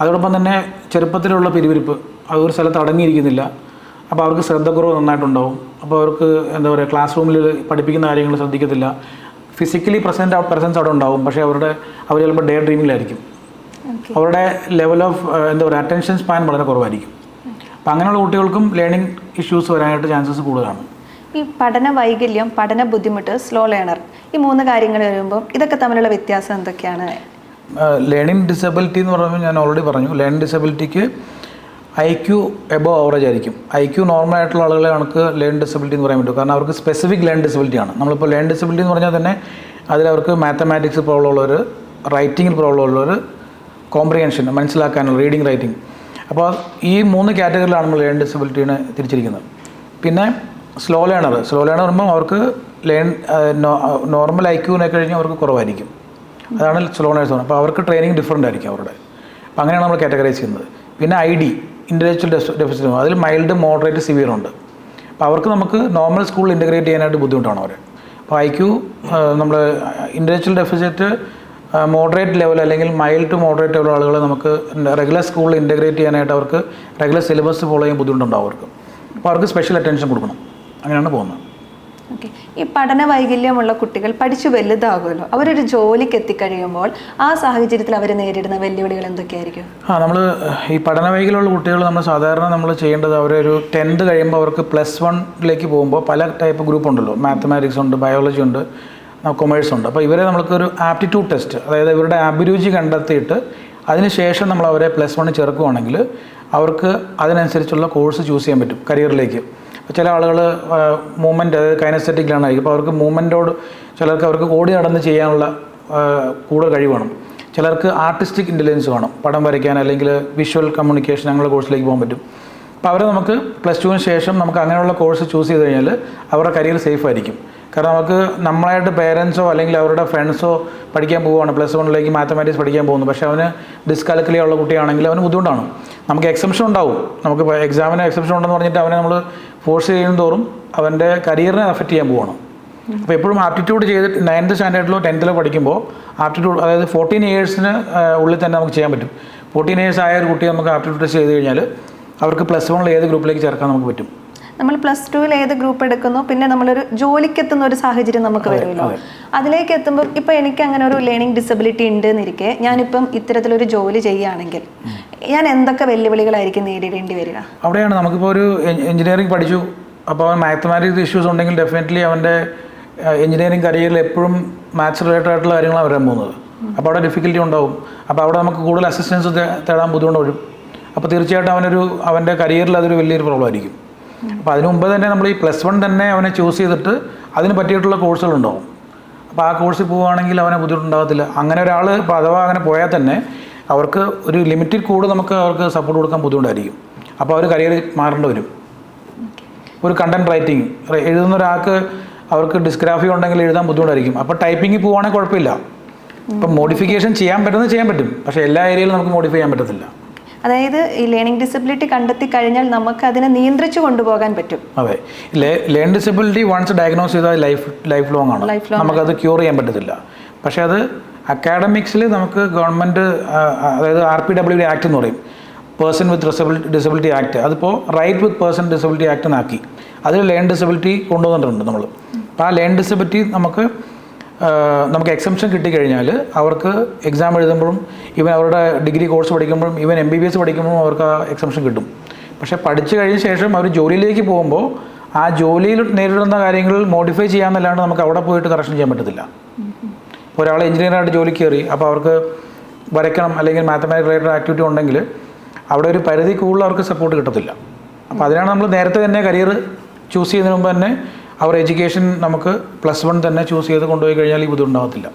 അതോടൊപ്പം തന്നെ ചെറുപ്പത്തിലുള്ള പിരിവിരിപ്പ് അത് ഒരു സ്ഥലത്ത് അടങ്ങിയിരിക്കുന്നില്ല. അപ്പോൾ അവർക്ക് ശ്രദ്ധക്കുറവ് നന്നായിട്ടുണ്ടാവും. അപ്പോൾ അവർക്ക് എന്താ പറയുക ക്ലാസ് റൂമിൽ പഠിപ്പിക്കുന്ന കാര്യങ്ങൾ ശ്രദ്ധിക്കത്തില്ല. ഫിസിക്കലി പ്രസന്റ് പ്രസൻസ് അവിടെ ഉണ്ടാവും. പക്ഷേ അവരുടെ അവർ ചിലപ്പോൾ ഡേ ഡ്രീമിലായിരിക്കും അവരുടെ ലെവൽ ഓഫ് എന്താ പറയുക അറ്റൻഷൻ സ്പാൻ വളരെ കുറവായിരിക്കും. അപ്പം അങ്ങനെയുള്ള കുട്ടികൾക്കും ലേണിംഗ് ഇഷ്യൂസ് വരാനായിട്ട് ചാൻസസ് കൂടുതലാണ്. ഈ പഠന വൈകല്യം പഠന ബുദ്ധിമുട്ട് സ്ലോ ലേണർ ഈ മൂന്ന് കാര്യങ്ങൾ വരുമ്പോൾ ഇതൊക്കെ തമ്മിലുള്ള വ്യത്യാസം എന്തൊക്കെയാണ്? ലേണിംഗ് ഡിസബിലിറ്റി എന്ന് പറയുമ്പോൾ ഞാൻ ഓൾറെഡി പറഞ്ഞു. ലേണിംഗ് ഡിസബിലിറ്റിക്ക് ഐ ക്യു എബോ ആവറേജ് ആയിരിക്കും. ഐ ക്യു നോർമൽ ആയിട്ടുള്ള ആളുകളെ കണക്ക് ലേൺ ഡിസബിലിറ്റി എന്ന് പറയാൻ പറ്റും. കാരണം അവർക്ക് സ്പെസിഫിക് ലേൺ ഡിസബിലിറ്റി ആണ്. നമ്മളിപ്പോൾ ലേൺ ഡിസബിലിറ്റി എന്ന് പറഞ്ഞാൽ തന്നെ അതിലവർക്ക് മാത്തമാറ്റിക്സ് പ്രോബ്ലം ഉള്ളവർ റൈറ്റിംഗിൽ പ്രോബ്ലം ഉള്ളവർ കോംപ്രിഹെൻഷൻ മനസ്സിലാക്കാനുള്ള റീഡിങ് റൈറ്റിംഗ് അപ്പോൾ ഈ മൂന്ന് കാറ്റഗറിയിലാണ് നമ്മൾ ലേൺ ഡിസബിലിറ്റീനെ തിരിച്ചിരിക്കുന്നത്. പിന്നെ സ്ലോ ലേണർ സ്ലോ ലേണർ പറയുമ്പോൾ അവർക്ക് ലേൺ നോർമൽ ഐ കഴിഞ്ഞാൽ അവർക്ക് കുറവായിരിക്കും. അതാണ് സ്ലോ ലേണേഴ്സ് അപ്പോൾ അവർക്ക് ട്രെയിനിങ് ഡിഫറെന്റ് ആയിരിക്കും അവരുടെ. അപ്പോൾ അങ്ങനെയാണ് നമ്മൾ കാറ്റഗറൈസ് ചെയ്യുന്നത്. പിന്നെ ഐ ഡി ഇന്റലക്ച്വൽ ഡെഫിസിറ്റ് അതിൽ മൈൽഡ് മോഡറേറ്റ് സിവിയർ ഉണ്ട്. അപ്പോൾ അവർക്ക് നമുക്ക് നോർമൽ സ്കൂളിൽ ഇന്റഗ്രേറ്റ് ചെയ്യാനായിട്ട് ബുദ്ധിമുട്ടാണ് അവർ അപ്പോൾ ഐ ക്യു നമ്മൾ ഇന്റലക്ച്വൽ ഡെഫിസിറ്റ് മോഡറേറ്റ് ലെവൽ അല്ലെങ്കിൽ മൈൽഡ് ടു മോഡറേറ്റ് ലെവൽ ആളുകളെ നമുക്ക് റെഗുലർ സ്കൂളിൽ ഇന്റഗ്രേറ്റ് ചെയ്യാനായിട്ട് അവർക്ക് റെഗുലർ സിലബസ് ഫോളോ ചെയ്യാൻ ബുദ്ധിമുട്ടുണ്ടാവും അവർക്ക്. അപ്പോൾ അവർക്ക് സ്പെഷ്യൽ അറ്റൻഷൻ കൊടുക്കണം. അങ്ങനെയാണ് പോകുന്നത്. ഓക്കെ ഈ പഠന വൈകല്യമുള്ള കുട്ടികൾ പഠിച്ചു വലുതാകുമല്ലോ. അവരൊരു ജോലിക്ക് എത്തിക്കഴിയുമ്പോൾ ആ സാഹചര്യത്തിൽ അവർ നേരിടുന്ന വെല്ലുവിളികൾ എന്തൊക്കെയായിരിക്കും? ആ നമ്മൾ ഈ പഠന വൈകല്യമുള്ള കുട്ടികൾ നമ്മൾ സാധാരണ നമ്മൾ ചെയ്യേണ്ടത് അവരൊരു ടെൻത്ത് കഴിയുമ്പോൾ അവർക്ക് പ്ലസ് വണ്ണിലേക്ക് പോകുമ്പോൾ പല ടൈപ്പ് ഗ്രൂപ്പ് ഉണ്ടല്ലോ. മാത്തമാറ്റിക്സ് ഉണ്ട് ബയോളജി ഉണ്ട് കൊമേഴ്സ് ഉണ്ട്. അപ്പോൾ ഇവരെ നമുക്കൊരു ആപ്റ്റിറ്റ്യൂഡ് ടെസ്റ്റ് അതായത് ഇവരുടെ അഭിരുചി കണ്ടെത്തിയിട്ട് അതിനുശേഷം നമ്മൾ അവരെ പ്ലസ് വണ്ണിൽ ചേർക്കുകയാണെങ്കിൽ അവർക്ക് അതിനനുസരിച്ചുള്ള കോഴ്സ് ചൂസ് ചെയ്യാൻ പറ്റും കരിയറിലേക്ക് ചില ആളുകൾ മൂവ്മെന്റ് അതായത് കൈനസ്തറ്റിക്കിലാണ് അപ്പോൾ അവർക്ക് മൂവ്മെന്റോട് ചിലർക്ക് അവർക്ക് ഓടി നടന്ന് ചെയ്യാനുള്ള കൂടുതൽ കഴിവ് വേണം. ചിലർക്ക് ആർട്ടിസ്റ്റിക് ഇന്റലിജൻസ് വേണം. പടം വരയ്ക്കാൻ അല്ലെങ്കിൽ വിഷ്വൽ കമ്മ്യൂണിക്കേഷൻ അങ്ങനെയുള്ള കോഴ്സിലേക്ക് പോകാൻ പറ്റും. അപ്പോൾ അവരെ നമുക്ക് പ്ലസ് ടുവിന് ശേഷം നമുക്ക് അങ്ങനെയുള്ള കോഴ്സ് ചൂസ് ചെയ്ത് കഴിഞ്ഞാൽ അവരുടെ കരിയർ സേഫ് ആയിരിക്കും. കാരണം നമുക്ക് നമ്മളായിട്ട് പേരൻസോ അല്ലെങ്കിൽ അവരുടെ ഫ്രണ്ട്സോ പഠിക്കാൻ പോവുകയാണ്. പ്ലസ് വണ്ണിലേക്ക് മാത്തമാറ്റിക്സ് പഠിക്കാൻ പോകുന്നു. പക്ഷേ അവന് ഡിസ്കാലക്കലി ഉള്ള കുട്ടിയാണെങ്കിൽ അവന് ബുദ്ധിമുട്ടാണ്. നമുക്ക് എക്സംഷൻ ഉണ്ടാവും. നമുക്ക് എക്സാമിന് എക്സംഷൻ ഉണ്ടെന്ന് പറഞ്ഞിട്ട് അവനെ നമ്മൾ ഫോഴ്സ് ചെയ്യുന്ന തോറും അവന്റെ കരിയറിനെ അഫക്റ്റ് ചെയ്യാൻ പോവാണ് അപ്പോൾ എപ്പോഴും ആപ്റ്റിറ്റ്യൂഡ് ചെയ്തിട്ട് നയൻത്ത് സ്റ്റാൻഡേർഡിലോ ടെൻത്തിലോ പഠിക്കുമ്പോൾ ആപ്റ്റിറ്റ്യൂഡ് അതായത് ഫോർട്ടീൻ ഇയേഴ്സിന് ഉള്ളിൽ തന്നെ നമുക്ക് ചെയ്യാൻ പറ്റും. ഫോർട്ടീൻ ഇയേഴ്സ് ആയ ഒരു കുട്ടിയെ നമുക്ക് ആപ്റ്റിറ്റ്യൂഡ് ടെസ്റ്റ് ചെയ്ത് കഴിഞ്ഞാൽ അവർക്ക് പ്ലസ് വണ്ണിൽ ഏത് ഗ്രൂപ്പിലേക്ക് ചേർക്കാൻ നമുക്ക് പറ്റും? നമ്മൾ പ്ലസ് ടുവിൽ ഏത് ഗ്രൂപ്പ് എടുക്കുന്നു പിന്നെ നമ്മളൊരു ജോലിക്ക് എത്തുന്ന ഒരു സാഹചര്യം നമുക്ക് വരുമല്ലോ. അതിലേക്ക് എത്തുമ്പോൾ ഇപ്പൊ എനിക്ക് അങ്ങനെ ഒരു ലേണിംഗ് ഡിസബിലിറ്റി ഉണ്ട് എന്നിരിക്കെ ഞാനിപ്പം ഇത്തരത്തിലൊരു ജോലി ചെയ്യുകയാണെങ്കിൽ ഞാൻ എന്തൊക്കെ വെല്ലുവിളികളായിരിക്കും നേരിടേണ്ടി വരിക? അവിടെയാണ്. നമുക്കിപ്പോൾ ഒരു എഞ്ചിനീയറിംഗ് പഠിച്ചു. അപ്പോൾ അവൻ മാത്തമാറ്റിക്സ് ഇഷ്യൂസ് ഉണ്ടെങ്കിൽ ഡെഫിനറ്റ്ലി അവന്റെ എഞ്ചിനീയറിംഗ് കരിയറിൽ എപ്പോഴും മാത്സ് റിലേറ്റഡ് ആയിട്ടുള്ള കാര്യങ്ങളാണ് വരാൻ പോകുന്നത്. അപ്പോൾ അവിടെ ഡിഫിക്കൽറ്റി ഉണ്ടാവും. അപ്പോൾ അവിടെ നമുക്ക് കൂടുതൽ അസിസ്റ്റൻസ് തേടാൻ ബുദ്ധിമുട്ട് വരും. അപ്പോൾ തീർച്ചയായിട്ടും അവനൊരു അവന്റെ കരിയറിൽ അതൊരു വലിയൊരു പ്രോബ്ലം ആയിരിക്കും. അപ്പോൾ അതിന് മുമ്പ് തന്നെ നമ്മൾ ഈ പ്ലസ് വൺ തന്നെ അവനെ ചൂസ് ചെയ്തിട്ട് അതിന് പറ്റിയിട്ടുള്ള കോഴ്സുകളുണ്ടാവും അപ്പോൾ ആ കോഴ്സിൽ പോവുകയാണെങ്കിൽ അവനെ ബുദ്ധിമുട്ടുണ്ടാകത്തില്ല അങ്ങനെ ഒരാൾ ഇപ്പോൾ അഥവാ അങ്ങനെ പോയാൽ തന്നെ അവർക്ക് ഒരു ലിമിറ്റഡ് കൂടെ നമുക്ക് അവർക്ക് സപ്പോർട്ട് കൊടുക്കാൻ ബുദ്ധിമുട്ടായിരിക്കും. അപ്പോൾ അവർ കരിയർ മാറേണ്ടി വരും. ഒരു കണ്ടന്റ് റൈറ്റിംഗ് എഴുതുന്ന ഒരാൾക്ക് അവർക്ക് ഡിസ്ഗ്രാഫി ഉണ്ടെങ്കിൽ എഴുതാൻ ബുദ്ധിമുട്ടായിരിക്കും. അപ്പോൾ ടൈപ്പിംഗ് പോവുകയാണെങ്കിൽ കുഴപ്പമില്ല. ഇപ്പം മോഡിഫിക്കേഷൻ ചെയ്യാൻ പറ്റുന്നത് ചെയ്യാൻ പറ്റും. പക്ഷേ എല്ലാ ഏരിയയിലും നമുക്ക് മോഡിഫൈ ചെയ്യാൻ പറ്റത്തില്ല. അതായത് ഈ ലേണിംഗ് ഡിസബിലിറ്റി കണ്ടെത്തി കഴിഞ്ഞാൽ നമുക്ക് അതിനെ നിയന്ത്രിച്ചു കൊണ്ടുപോകാൻ പറ്റും. അതെ. ലേണിംഗ് ഡിസബിലിറ്റി വൺസ് ഡയഗ്നോസ് ചെയ്താൽ ലൈഫ് ലൈഫ് ലോങ് ആണ്. നമുക്ക് അത് നമുക്കത് ക്യൂർ ചെയ്യാൻ പറ്റത്തില്ല. പക്ഷേ അത് അക്കാഡമിക്സിൽ നമുക്ക് ഗവൺമെന്റ് അതായത് R P W D act എന്ന് പറയും. Person with disability disability act അതിപ്പോൾ right with person disability act എന്നാക്കി അതിൽ ലേൺ ഡിസബിലിറ്റി കൊണ്ടുവന്നിട്ടുണ്ട് നമ്മൾ അപ്പോൾ ആ ലേൺ ഡിസബിലിറ്റി നമുക്ക് നമുക്ക് എക്സംഷൻ കിട്ടിക്കഴിഞ്ഞാൽ അവർക്ക് എക്സാം എഴുതുമ്പോഴും ഇവൻ അവരുടെ ഡിഗ്രി കോഴ്സ് പഠിക്കുമ്പോഴും ഇവൻ എം ബി ബി എസ് പഠിക്കുമ്പോഴും അവർക്ക് ആ എക്സംഷൻ കിട്ടും. പക്ഷേ പഠിച്ചു കഴിഞ്ഞ ശേഷം അവർ ജോലിയിലേക്ക് പോകുമ്പോൾ ആ ജോലിയിൽ നേരിടുന്ന കാര്യങ്ങൾ മോഡിഫൈ ചെയ്യാമെന്നല്ലാണ്ട് നമുക്ക് അവിടെ പോയിട്ട് കറക്ഷൻ ചെയ്യാൻ പറ്റത്തില്ല. ഒരാൾ എഞ്ചിനീയറായിട്ട് ജോലി കയറി അപ്പോൾ അവർക്ക് വരയ്ക്കണം അല്ലെങ്കിൽ മാത്തമാറ്റിക് റിലേറ്റഡ് ആക്ടിവിറ്റി ഉണ്ടെങ്കിൽ അവിടെ ഒരു പരിധി കൂടുതൽ അവർക്ക് സപ്പോർട്ട് കിട്ടത്തില്ല. അപ്പോൾ അതിനാണ് നമ്മൾ നേരത്തെ തന്നെ കരിയർ ചൂസ് ചെയ്യുന്നതിന് മുമ്പ് തന്നെ അവർ എഡ്യൂക്കേഷൻ നമുക്ക് പ്ലസ് വൺ തന്നെ ചൂസ് ചെയ്ത് കൊണ്ടുപോയി കഴിഞ്ഞാൽ ഈ ബുദ്ധിമുട്ടുണ്ടാകത്തില്ല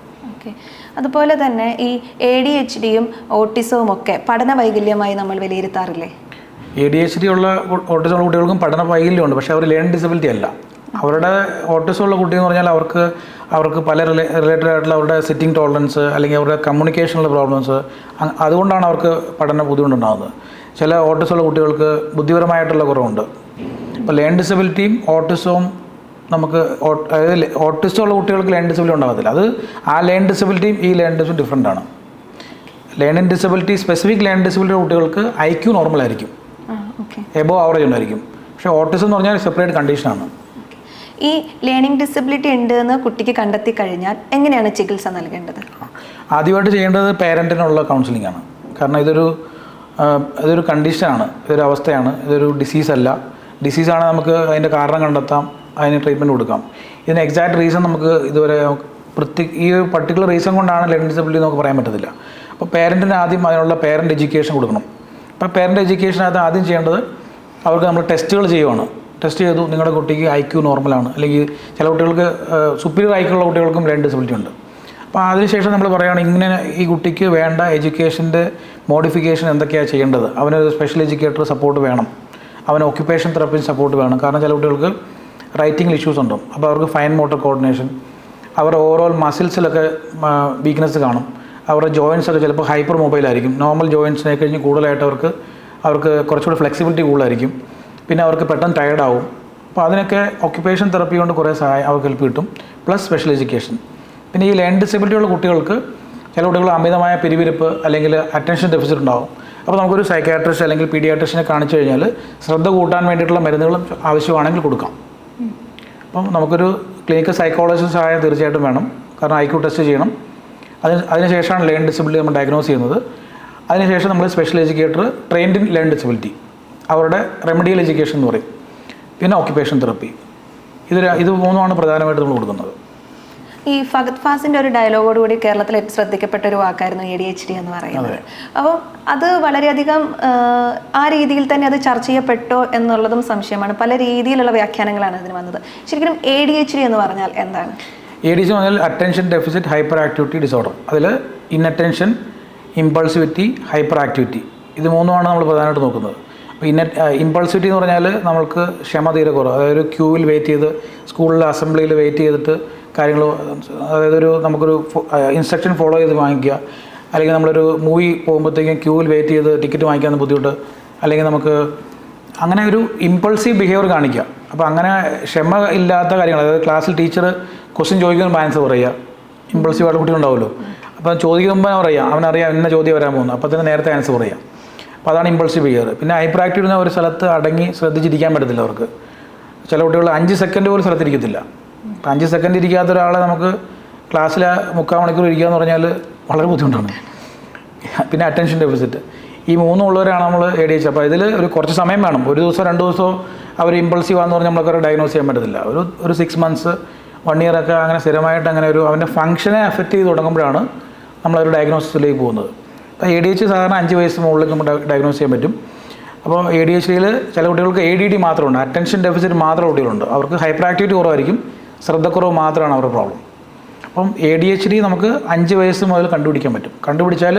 അതുപോലെ തന്നെ ഈ എ ഡി എച്ച് ഡിയും ഓട്ടിസവും ഒക്കെ പഠന വൈകല്യമായി നമ്മൾ വിലയിരുത്താറില്ലേ? എ ഡി എച്ച് ഡി ഉള്ള ഓട്ടിസം കുട്ടികൾക്കും പഠന വൈകല്യമുണ്ട് പക്ഷേ അവർ ലേൺ ഡിസബിലിറ്റി അല്ല. അവരുടെ ഓട്ടിസം ഉള്ള കുട്ടി എന്ന് പറഞ്ഞാൽ അവർക്ക് അവർക്ക് പല റിലേറ്റഡ് ആയിട്ടുള്ള അവരുടെ സിറ്റിംഗ് ടോളറൻസ് അല്ലെങ്കിൽ അവരുടെ കമ്മ്യൂണിക്കേഷനുള്ള പ്രോബ്ലംസ് അതുകൊണ്ടാണ് അവർക്ക് പഠന ബുദ്ധിമുട്ടുണ്ടാകുന്നത് ചില ഓട്ടിസം ഉള്ള കുട്ടികൾക്ക് ബുദ്ധിപരമായിട്ടുള്ള കുറവുണ്ട്. അപ്പോൾ ലേൺ ഡിസബിലിറ്റിയും ഓട്ടിസവും നമുക്ക് അതായത് ഓട്ടിസ്റ്റ് ഉള്ള കുട്ടികൾക്ക് ലേൺ ഡിസബിലിറ്റി ഉണ്ടാകത്തില്ല അത് ആ ലേൺ ഡിസബിലിറ്റിയും ഈ ലേൺ ഡിസബിലിറ്റി ഡിഫറെന്റ് ആണ്. Learning disability specific learn disability കുട്ടികൾക്ക് ഐ ക്യു നോർമൽ ആയിരിക്കും. എബോ ആവറേജ് ഉണ്ടായിരിക്കും. പക്ഷേ ഓട്ടിസം എന്ന് പറഞ്ഞാൽ സെപ്പറേറ്റ് കണ്ടീഷനാണ് ഈ ലേണിംഗ് ഡിസബിലിറ്റി ഉണ്ട് എന്ന് കുട്ടിക്ക് കണ്ടെത്തി കഴിഞ്ഞാൽ എങ്ങനെയാണ് ചികിത്സ നൽകേണ്ടത്? ആദ്യമായിട്ട് ചെയ്യേണ്ടത് പേരന്റിനുള്ള കൗൺസിലിംഗ് ആണ്. കാരണം ഇതൊരു ഇതൊരു കണ്ടീഷനാണ് ഇതൊരു അവസ്ഥയാണ്. ഇതൊരു ഡിസീസല്ല ഡിസീസാണ് നമുക്ക് അതിന്റെ കാരണം കണ്ടെത്താം. അതിന് ട്രീറ്റ്മെന്റ് കൊടുക്കാം. ഇതിന് എക്സാക്ട് റീസൺ നമുക്ക് ഇതുവരെ പ്രത്യേക ഈ ഒരു പർട്ടിക്കുലർ റീസൺ കൊണ്ടാണ് ലേണിംഗ് ഡിസബിലിറ്റി നമുക്ക് പറയാൻ പറ്റത്തില്ല. അപ്പോൾ പേരന്റിന് ആദ്യം അതിനുള്ള പേരന്റ് എഡ്യൂക്കേഷൻ കൊടുക്കണം. അപ്പോൾ പേരന്റ് എഡ്യൂക്കേഷനകത്ത് ആദ്യം ചെയ്യേണ്ടത് അവർക്ക് നമ്മൾ ടെസ്റ്റുകൾ ചെയ്യുവാണ്. ടെസ്റ്റ് ചെയ്തു നിങ്ങളുടെ കുട്ടിക്ക് ഐ ക്യു നോർമലാണ് അല്ലെങ്കിൽ ചില കുട്ടികൾക്ക് സുപ്പീരിയർ ഐക്യുള്ള കുട്ടികൾക്കും ലേൺ ഡിസബിലിറ്റി ഉണ്ട്. അപ്പോൾ അതിനുശേഷം നമ്മൾ പറയുകയാണ് ഇങ്ങനെ ഈ കുട്ടിക്ക് വേണ്ട എഡ്യൂക്കേഷന്റെ മോഡിഫിക്കേഷൻ എന്തൊക്കെയാണ് ചെയ്യേണ്ടത്? അവനൊരു സ്പെഷ്യൽ എഡ്യൂക്കേറ്റർ സപ്പോർട്ട് വേണം. അവന് ഓക്യുപ്പേഷൻ തെറപ്പിന്റെ സപ്പോർട്ട് വേണം. കാരണം ചില കുട്ടികൾക്ക് റൈറ്റിംഗ് ഇഷ്യൂസ് ഉണ്ടാവും അപ്പോൾ അവർക്ക് ഫൈൻ മോട്ടർ കോർഡിനേഷൻ അവരുടെ ഓവറോൾ മസിൽസിലൊക്കെ വീക്ക്നെസ് കാണും. അവരുടെ ജോയിൻസ് ഒക്കെ ചിലപ്പോൾ ഹൈപ്പർ മൊബൈൽ ആയിരിക്കും. നോർമൽ ജോയിൻസിനെ കഴിഞ്ഞ് കൂടുതലായിട്ട് അവർക്ക് അവർക്ക് കുറച്ചുകൂടി ഫ്ലെക്സിബിലിറ്റി കൂടുതലായിരിക്കും. പിന്നെ അവർക്ക് പെട്ടെന്ന് ടയർഡ് ആവും. അപ്പോൾ അതിനൊക്കെ ഓക്യുപ്പേഷൻ തെറപ്പി കൊണ്ട് കുറേ സഹായം അവർക്ക് ഹെൽപ്പ് കിട്ടും. പ്ലസ് സ്പെഷ്യൽ എഡ്യൂക്കേഷൻ പിന്നെ ഈ ലേൺ ഡിസബിലിറ്റി ഉള്ള കുട്ടികൾക്ക് ചില കുട്ടികൾ അമിതമായ പിരിവിരിപ്പ് അല്ലെങ്കിൽ അറ്റൻഷൻ ഡെഫിസിറ്റ് ഉണ്ടാവും. അപ്പോൾ നമുക്കൊരു സൈക്കാട്രിസ്റ്റ് അല്ലെങ്കിൽ പീഡിയാട്രിസ്റ്റിനെ കാണിച്ചു കഴിഞ്ഞാൽ ശ്രദ്ധ കൂട്ടാൻ വേണ്ടിയിട്ടുള്ള മരുന്നുകളും ആവശ്യമാണെങ്കിൽ കൊടുക്കാം. അപ്പം നമുക്കൊരു ക്ലിനിക്കൽ സൈക്കോളജിസ്റ്റ് സഹായം തീർച്ചയായിട്ടും വേണം. കാരണം ഐ ക്യു ടെസ്റ്റ് ചെയ്യണം. അതിന് അതിനുശേഷമാണ് ലേൺ ഡിസബിലിറ്റി നമ്മൾ ഡയഗ്നോസ് ചെയ്യുന്നത്. അതിനുശേഷം നമ്മൾ special educator trained in learn disability അവരുടെ റെമഡിയൽ എഡ്യൂക്കേഷൻ എന്ന് പറയും. പിന്നെ ഓക്യുപ്പേഷൻ തെറപ്പി ഇത് ഇത് മൂന്നുമാണ് പ്രധാനമായിട്ട് നമ്മൾ കൊടുക്കുന്നത്. ഈ ഫഗത് ഫാസിന്റെ ഒരു ഡയലോഗോട് കൂടി കേരളത്തിൽ ശ്രദ്ധിക്കപ്പെട്ട ഒരു വാക്കായിരുന്നു എ ഡി എച്ച് ഡി എന്ന് പറയുന്നത്. അപ്പോൾ അത് വളരെയധികം ആ, രീതിയിൽ തന്നെ അത് ചർച്ച ചെയ്യപ്പെട്ടോ എന്നുള്ളതും സംശയമാണ്. പല രീതിയിലുള്ള വ്യാഖ്യാനങ്ങളാണ് അതിന് വന്നത്. ശരിക്കും എ ഡി എച്ച് ഡി എന്ന് പറഞ്ഞാൽ എന്താണ്? എ ഡി എച്ച് പറഞ്ഞാൽ attention deficit hyper activity disorder അതിൽ ഇൻഅറ്റൻഷൻ ഇമ്പൾസിവിറ്റി ഹൈപ്പർ ആക്ടിവിറ്റി ഇത് മൂന്നുമാണ് നമ്മൾ പ്രധാനമായിട്ട് നോക്കുന്നത്. അപ്പോൾ ഇന്ന ഇമ്പൾസിവിറ്റി എന്ന് പറഞ്ഞാൽ നമ്മൾക്ക് ക്ഷമ തീരെ കുറവ്. അതായത് ക്യൂവിൽ വെയിറ്റ് ചെയ്ത് സ്കൂളിൽ അസംബ്ലിയിൽ വെയിറ്റ് ചെയ്തിട്ട് കാര്യങ്ങൾ അതായത് ഒരു നമുക്കൊരു ഇൻസ്ട്രക്ഷൻ ഫോളോ ചെയ്ത് വാങ്ങിക്കുക. അല്ലെങ്കിൽ നമ്മളൊരു മൂവി പോകുമ്പോഴത്തേക്കും ക്യൂവിൽ വെയിറ്റ് ചെയ്ത് ടിക്കറ്റ് വാങ്ങിക്കാൻ ബുദ്ധിമുട്ട്. അല്ലെങ്കിൽ നമുക്ക് അങ്ങനെ ഒരു ഇമ്പൾസീവ് ബിഹേവിയർ കാണിക്കുക. അപ്പോൾ അങ്ങനെ ക്ഷമ ഇല്ലാത്ത കാര്യങ്ങൾ അതായത് ക്ലാസ്സിൽ ടീച്ചർ ക്വസ്റ്റ്യൻ ചോദിക്കുമ്പോൾ ആൻസർ പറയുക. ഇമ്പൾസീവ് ആയിട്ട് കുട്ടികളുണ്ടാവുമല്ലോ അപ്പോൾ ചോദിക്കുമ്പോൾ പറയാം അവനറിയാം ഇന്ന ചോദ്യം വരാൻ പോകുന്നു. അപ്പോൾ തന്നെ നേരത്തെ ആൻസർ പറയാം അപ്പോൾ അതാണ് ഇമ്പൾസീവ് ബിഹേവിയർ പിന്നെ ഹൈപ്പർ ആക്റ്റീവ് എന്ന ഒരു സ്ഥലത്ത് അടങ്ങി ശ്രദ്ധിച്ചിരിക്കാൻ പറ്റത്തില്ല അവർക്ക്. ചില കുട്ടികൾ അഞ്ച് സെക്കൻഡ് പോലും സ്ഥലത്തിരിക്കത്തില്ല. അഞ്ച് സെക്കൻഡ് ഇരിക്കാത്ത ഒരാളെ നമുക്ക് ക്ലാസ്സിൽ മുക്കാൽ മണിക്കൂർ ഇരിക്കുക എന്ന് പറഞ്ഞാൽ വളരെ ബുദ്ധിമുട്ടാണ്. പിന്നെ അറ്റൻഷൻ ഡെഫിസിറ്റ് ഈ മൂന്നും ഉള്ളവരാണ് നമ്മൾ എ ഡി എച്ച് അപ്പോൾ ഇതിൽ ഒരു കുറച്ച് സമയം വേണം. ഒരു ദിവസം രണ്ട് ദിവസമോ അവർ ഇമ്പൾസീവ് ആണെന്ന് പറഞ്ഞാൽ നമ്മൾക്ക് ഡയഗ്നോസ് ചെയ്യാൻ പറ്റത്തില്ല. ഒരു ഒരു സിക്സ് മന്ത്സ് വൺ ഇയർ ഒക്കെ അങ്ങനെ സ്ഥിരമായിട്ട് അങ്ങനെ ഒരു അവന്റെ ഫംഗ്ഷനെ അഫക്റ്റ് ചെയ്ത് തുടങ്ങുമ്പോഴാണ് ഒരു ഡയഗ്നോസിസിലേക്ക് പോകുന്നത്. അപ്പോൾ എ ഡി എച്ച് സാധാരണ അഞ്ച് വയസ്സ് മുകളിലേക്ക് നമുക്ക് ഡയഗ്നോസ് ചെയ്യാൻ പറ്റും. അപ്പോൾ എ ഡി എച്ച് ഡിയിൽ ചില കുട്ടികൾക്ക് എ ഡി ഡി മാത്രമുണ്ട് അറ്റൻഷൻ ഡെഫിസിറ്റ് മാത്രം കുട്ടികളുണ്ട്. അവർക്ക് ഹൈപ്പർ ആക്ടിവിറ്റി കുറവായിരിക്കും. ശ്രദ്ധക്കുറവ് മാത്രമാണ് അവരുടെ പ്രോബ്ലം അപ്പം എ ഡി എച്ച് ഡി നമുക്ക് അഞ്ച് വയസ്സ് മുതൽ കണ്ടുപിടിക്കാൻ പറ്റും. കണ്ടുപിടിച്ചാൽ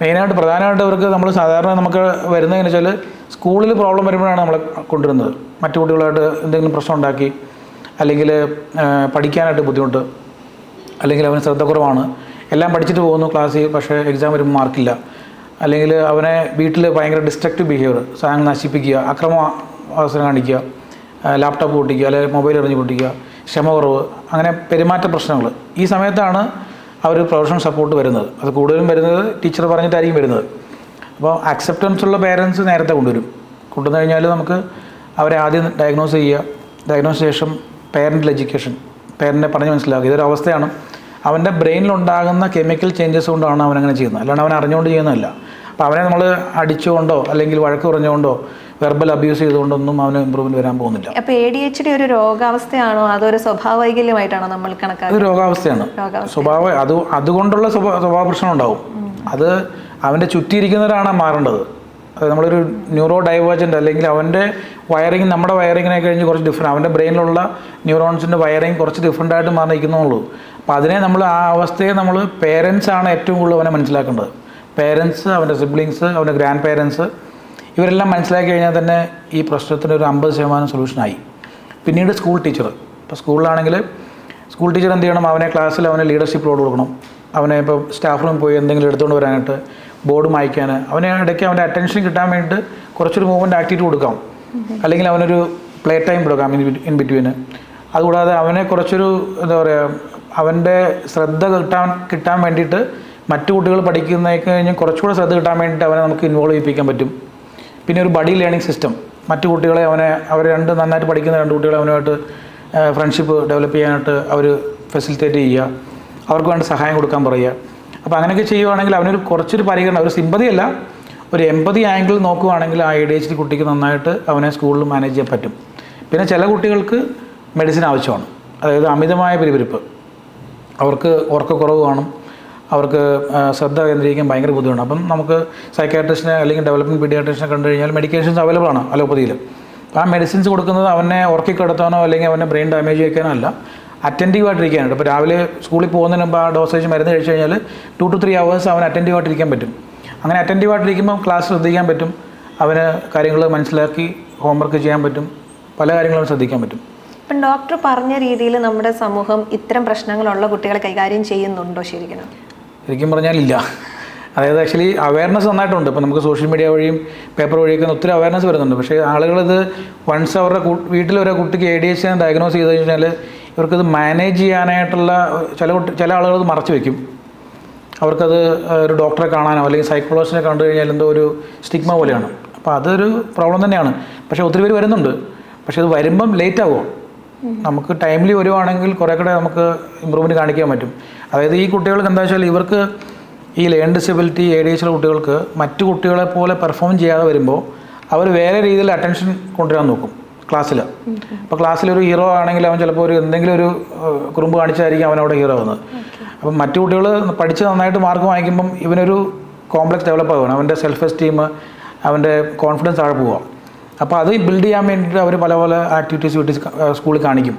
മെയിനായിട്ട് പ്രധാനമായിട്ട് അവർക്ക് നമ്മൾ സാധാരണ നമുക്ക് വരുന്നതെന്ന് വെച്ചാൽ സ്കൂളിൽ പ്രോബ്ലം വരുമ്പോഴാണ് നമ്മളെ കൊണ്ടുവരുന്നത്. മറ്റു കുട്ടികളായിട്ട് എന്തെങ്കിലും പ്രശ്നം ഉണ്ടാക്കി അല്ലെങ്കിൽ പഠിക്കാനായിട്ട് ബുദ്ധിമുട്ട് അല്ലെങ്കിൽ അവന് ശ്രദ്ധക്കുറവാണ്. എല്ലാം പഠിച്ചിട്ട് പോകുന്നു ക്ലാസ്സിൽ പക്ഷേ എക്സാം വരുമ്പോൾ മാർക്കില്ല അല്ലെങ്കിൽ അവനെ വീട്ടിൽ ഭയങ്കര ഡിസ്ട്രക്റ്റീവ് ബിഹേവിയർ സാധനങ്ങൾ നശിപ്പിക്കുക അക്രമ അവസരം കാണിക്കുക ലാപ്ടോപ്പ് പൊട്ടിക്കുക അല്ലെങ്കിൽ മൊബൈൽ എറിഞ്ഞ് പൊട്ടിക്കുക ക്ഷമ കുറവ് അങ്ങനെ പെരുമാറ്റ പ്രശ്നങ്ങൾ. ഈ സമയത്താണ് അവർ പ്രൊഫഷണൽ സപ്പോർട്ട് വരുന്നത്. അത് കൂടുതലും വരുന്നത് ടീച്ചർ പറഞ്ഞിട്ടായിരിക്കും വരുന്നത്. അപ്പോൾ അക്സെപ്റ്റൻസ് ഉള്ള പേരൻസ് നേരത്തെ കൊണ്ടുവരും. കൊണ്ടുവന്നു കഴിഞ്ഞാൽ നമുക്ക് അവരെ ആദ്യം ഡയഗ്നോസ് ചെയ്യുക. ഡയഗ്നോസ് ശേഷം പേരന്റൽ എഡ്യൂക്കേഷൻ പേരന്റെ പറഞ്ഞ് മനസ്സിലാക്കുക. ഇതൊരു അവസ്ഥയാണ്. അവന്റെ ബ്രെയിനിലുണ്ടാകുന്ന കെമിക്കൽ ചേഞ്ചസ് കൊണ്ടാണ് അവൻ അങ്ങനെ ചെയ്യുന്നത്. അല്ലാണ്ട് അവൻ അറിഞ്ഞുകൊണ്ട് ചെയ്യുന്നതല്ല. അപ്പോൾ അവനെ നമ്മൾ അടിച്ചുകൊണ്ടോ അല്ലെങ്കിൽ വഴക്ക് പറഞ്ഞുകൊണ്ടോ വെർബൽ അബ്യൂസ് ചെയ്തുകൊണ്ടൊന്നും അവന് ഇമ്പ്രൂവ്മെന്റ് വരാൻ പോകുന്നില്ല. അപ്പോൾ എ ഡി എച്ച് ഡി ഒരു രോഗാവസ്ഥയാണോ അതോ ഒരു സ്വഭാവ വൈകല്യമായിട്ടാണോ നമ്മൾ കണക്കാക്കുന്നത്? രോഗാവസ്ഥയാണ്. രോഗാവസ്ഥ സ്വഭാവ അത് അതുകൊണ്ടുള്ള സ്വഭാവ സ്വഭാവ പ്രശ്നം ഉണ്ടാവും. അത് അവന്റെ ചുറ്റിയിരിക്കുന്നവരാണ് മാറേണ്ടത്. അത് നമ്മളൊരു ന്യൂറോ ഡൈവേർജന്റ് അല്ലെങ്കിൽ അവന്റെ വയറിങ് നമ്മുടെ വയറിങ്ങിനെ കഴിഞ്ഞ് കുറച്ച് ഡിഫറെന്റ് അവന്റെ ബ്രെയിനിലുള്ള ന്യൂറോൺസിന്റെ വയറിങ് കുറച്ച് ഡിഫറെന്റ് ആയിട്ട് മാറിയിരിക്കുന്നുള്ളൂ അപ്പോൾ അതിനെ നമ്മൾ ആ അവസ്ഥയെ നമ്മൾ പേരൻസാണ് ഏറ്റവും കൂടുതൽ അവനെ മനസ്സിലാക്കേണ്ടത്. പേരൻസ് അവന്റെ സിബ്ലിങ്സ് അവന്റെ ഗ്രാൻഡ് പേരൻസ് ഇവരെല്ലാം മനസ്സിലാക്കി കഴിഞ്ഞാൽ തന്നെ ഈ പ്രശ്നത്തിന് ഒരു അമ്പത് ശതമാനം സൊല്യൂഷനായി പിന്നീട് സ്കൂൾ ടീച്ചർ ഇപ്പോൾ സ്കൂളിലാണെങ്കിൽ സ്കൂൾ ടീച്ചർ എന്ത് ചെയ്യണം? അവനെ ക്ലാസ്സിൽ അവനെ ലീഡർഷിപ്പ് റോൾ കൊടുക്കണം. അവനെ ഇപ്പോൾ സ്റ്റാഫ് റൂം പോയി എന്തെങ്കിലും എടുത്തുകൊണ്ട് വരാനായിട്ട് ബോർഡ് മായ്ക്കാൻ. അവനെ ഇടയ്ക്ക് അവന്റെ അറ്റൻഷൻ കിട്ടാൻ വേണ്ടിയിട്ട് കുറച്ചൊരു മൂവ്മെന്റ് ആക്ടിവിറ്റി കൊടുക്കാം. അല്ലെങ്കിൽ അവനൊരു പ്ലേ ടൈം കൊടുക്കാം ഇൻ ബിറ്റ്വീന് അതുകൂടാതെ അവനെ കുറച്ചൊരു എന്താ പറയുക അവന്റെ ശ്രദ്ധ കിട്ടാൻ കിട്ടാൻ വേണ്ടിയിട്ട് മറ്റു കുട്ടികൾ പഠിക്കുന്നതൊക്കെ കഴിഞ്ഞ് കുറച്ചുകൂടെ ശ്രദ്ധ കിട്ടാൻ വേണ്ടിയിട്ട് അവനെ നമുക്ക് ഇൻവോൾവ് ചെയ്യിപ്പിക്കാൻ പറ്റും. പിന്നെ ഒരു ബഡി ലേണിംഗ് സിസ്റ്റം മറ്റു കുട്ടികളെ അവനെ അവർ രണ്ട് നന്നായിട്ട് പഠിക്കുന്ന രണ്ട് കുട്ടികളെ അവനുമായിട്ട് ഫ്രണ്ട്ഷിപ്പ് ഡെവലപ്പ് ചെയ്യാനായിട്ട് അവർ ഫെസിലിറ്റേറ്റ് ചെയ്യുക. അവർക്ക് വേണ്ട സഹായം കൊടുക്കാൻ പറയുക. അപ്പോൾ അങ്ങനെയൊക്കെ ചെയ്യുവാണെങ്കിൽ അവനൊരു കുറച്ചൊരു പരിഗണന ഒരു സിമ്പതി അല്ല ഒരു എൺപതി ആംഗിൾ നോക്കുവാണെങ്കിൽ ആ എ ഡി എച്ച് ഡി കുട്ടിക്ക് നന്നായിട്ട് അവനെ സ്കൂളിൽ മാനേജ് ചെയ്യാൻ പറ്റും. പിന്നെ ചില കുട്ടികൾക്ക് മെഡിസിൻ ആവശ്യമാണ്. അതായത് അമിതമായ പിരിപിരിപ്പ്. അവർക്ക് ഉറക്കക്കുറവ് കാണും. അവർക്ക് ശ്രദ്ധ കേന്ദ്രീകരിക്കാൻ ഭയങ്കര ബുദ്ധിമുട്ടാണ്. അപ്പം നമുക്ക് സൈക്കാട്രിസ്റ്റിനെ അല്ലെങ്കിൽ ഡെവലപ്മെന്റ് പീഡിയാട്രിസ്റ്റിനെ കണ്ടു കഴിഞ്ഞാൽ മെഡിക്കേഷൻസ് അവൈലബിൾ ആണ് അലോപ്പതിയിൽ. ആ മെഡിസിൻസ് കൊടുക്കുന്നത് അവനെ ഉറക്കിക്കിടത്താനോ അല്ലെങ്കിൽ അവനെ ബ്രെയിൻ ഡാമേജ് വയ്ക്കാനോ അല്ല. അറ്റന്റീവ് ആയിട്ടിരിക്കാനുണ്ട് ഇപ്പോൾ രാവിലെ സ്കൂളിൽ പോകുന്നതിന് മുമ്പ് ആ ഡോസേജ് മരുന്ന് കഴിച്ചു കഴിഞ്ഞാൽ ടു ടു ത്രീ അവേഴ്സ് അവൻ അറ്റന്റീവ് ആയിട്ടിരിക്കാൻ പറ്റും. അങ്ങനെ അറ്റന്റീവ് ആയിട്ടിരിക്കുമ്പോൾ ക്ലാസ് ശ്രദ്ധിക്കാൻ പറ്റും. അവന് കാര്യങ്ങൾ മനസ്സിലാക്കി ഹോംവർക്ക് ചെയ്യാൻ പറ്റും. പല കാര്യങ്ങളും ശ്രദ്ധിക്കാൻ പറ്റും. ഇപ്പം ഡോക്ടർ പറഞ്ഞ രീതിയിൽ നമ്മുടെ സമൂഹം ഇത്തരം പ്രശ്നങ്ങളുള്ള കുട്ടികളെ കൈകാര്യം ചെയ്യുന്നുണ്ടോ ശരിക്കും? ശരിക്കും പറഞ്ഞാലില്ല അതായത് ആക്ച്വലി അവയർനെസ് നന്നായിട്ടുണ്ട്. ഇപ്പോൾ നമുക്ക് സോഷ്യൽ മീഡിയ വഴിയും പേപ്പർ വഴിയൊക്കെ ഒത്തിരി അവയർനെസ് വരുന്നുണ്ട്. പക്ഷേ ആളുകളിത് വൺസ് അവരുടെ വീട്ടിൽ ഒരു കുട്ടിക്ക് എ ഡി എച്ച് ഡയഗ്നോസ് ചെയ്ത് കഴിഞ്ഞാൽ ഇവർക്കത് മാനേജ് ചെയ്യാനായിട്ടുള്ള ചില കുട്ടി ചില ആളുകൾ അത് മറച്ചു വെക്കും. അവർക്കത് ഒരു ഡോക്ടറെ കാണാനോ അല്ലെങ്കിൽ സൈക്കോളജിസ്റ്റിനെ കണ്ടു കഴിഞ്ഞാൽ എന്തോ ഒരു സ്റ്റിഗ്മ പോലെയാണ്. അപ്പോൾ അതൊരു പ്രോബ്ലം തന്നെയാണ്. പക്ഷേ ഒത്തിരി പേര് വരുന്നുണ്ട്. പക്ഷേ അത് വരുമ്പം ലേറ്റ് ആകുമോ നമുക്ക് ടൈംലി വരുവാണെങ്കിൽ കുറേ കൂടെ നമുക്ക് ഇമ്പ്രൂവ്മെന്റ് കാണിക്കാൻ പറ്റും. അതായത് ഈ കുട്ടികൾക്ക് എന്താ വെച്ചാൽ ഇവർക്ക് ഈ learn disability A D H കുട്ടികൾക്ക് മറ്റു കുട്ടികളെ പോലെ പെർഫോം ചെയ്യാതെ വരുമ്പോൾ അവർ വേറെ രീതിയിൽ അറ്റൻഷൻ കൊണ്ടുവരാൻ നോക്കും ക്ലാസ്സിൽ അപ്പോൾ ക്ലാസ്സിൽ ഒരു ഹീറോ ആണെങ്കിൽ അവൻ ചിലപ്പോൾ ഒരു എന്തെങ്കിലും ഒരു കുറുമ്പ് കാണിച്ചായിരിക്കും അവൻ അവിടെ ഹീറോ ആവുന്നത്. അപ്പം മറ്റു കുട്ടികൾ പഠിച്ച് നന്നായിട്ട് മാർക്ക് വാങ്ങിക്കുമ്പം ഇവനൊരു കോംപ്ലക്സ് ഡെവലപ്പ് ആവുകയാണ്. അവന്റെ സെൽഫ് എസ്റ്റീം അവന്റെ കോൺഫിഡൻസ് താഴെ പോവാം അപ്പോൾ അത് ബിൽഡ് ചെയ്യാൻ വേണ്ടിയിട്ട് അവർ പല പല ആക്ടിവിറ്റീസ് വീട്ടിൽ സ്കൂളിൽ കാണിക്കും.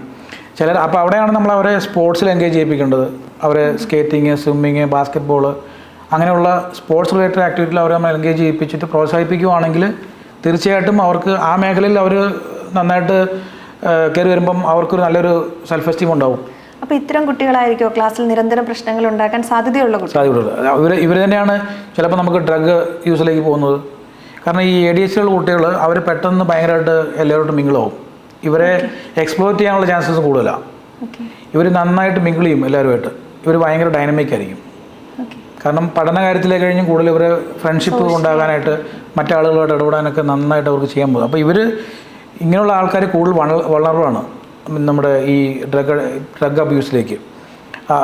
ചിലർ അപ്പോൾ അവിടെയാണ് നമ്മൾ അവരെ സ്പോർട്സിൽ എൻഗേജ് ചെയ്യിപ്പിക്കേണ്ടത്. അവരെ സ്കേറ്റിങ് സ്വിമ്മിങ് ബാസ്ക്കറ്റ് ബോൾ അങ്ങനെയുള്ള സ്പോർട്സ് റിലേറ്റഡ് ആക്ടിവിറ്റിയിൽ അവരെ നമ്മൾ എൻഗേജ് ചെയ്യിപ്പിച്ചിട്ട് പ്രോത്സാഹിപ്പിക്കുവാണെങ്കിൽ തീർച്ചയായിട്ടും അവർക്ക് ആ മേഖലയിൽ അവർ നന്നായിട്ട് കയറി വരുമ്പം അവർക്കൊരു നല്ലൊരു സെൽഫ് എസ്റ്റീം ഉണ്ടാവും. അപ്പോൾ ഇത്തരം കുട്ടികളായിരിക്കും ക്ലാസ്സിൽ നിരന്തരം പ്രശ്നങ്ങൾ ഉണ്ടാക്കാൻ സാധ്യതയുള്ള സാധ്യതയുള്ളത് ഇവർ ഇവർ തന്നെയാണ് ചിലപ്പോൾ നമുക്ക് ഡ്രഗ് യൂസിലേക്ക് പോകുന്നത്. കാരണം ഈ എ ഡി എച്ച് ഉള്ള കുട്ടികൾ അവർ പെട്ടെന്ന് ഭയങ്കരമായിട്ട് എല്ലാവരോടും മിങ്കിളാവും ഇവരെ എക്സ്പ്ലോർ ചെയ്യാനുള്ള ചാൻസസ് കൂടുതലാണ് ഇവർ നന്നായിട്ട് മിങ്കിൾ ചെയ്യും എല്ലാവരുമായിട്ട്. ഇവർ ഭയങ്കര ഡൈനമിക് ആയിരിക്കും. കാരണം പഠന കാര്യത്തിലേക്ക് കഴിഞ്ഞ് കൂടുതൽ ഇവർ ഫ്രണ്ട്ഷിപ്പ് ഉണ്ടാകാനായിട്ട് മറ്റാളുകളുമായിട്ട് ഇടപെടാനൊക്കെ നന്നായിട്ട് അവർക്ക് ചെയ്യാൻ പോകും. അപ്പോൾ ഇവർ ഇങ്ങനെയുള്ള ആൾക്കാർ കൂടുതൽ വളർവാണ് നമ്മുടെ ഈ ഡ്രഗ് ഡ്രഗ് അബ്യൂസിലേക്ക്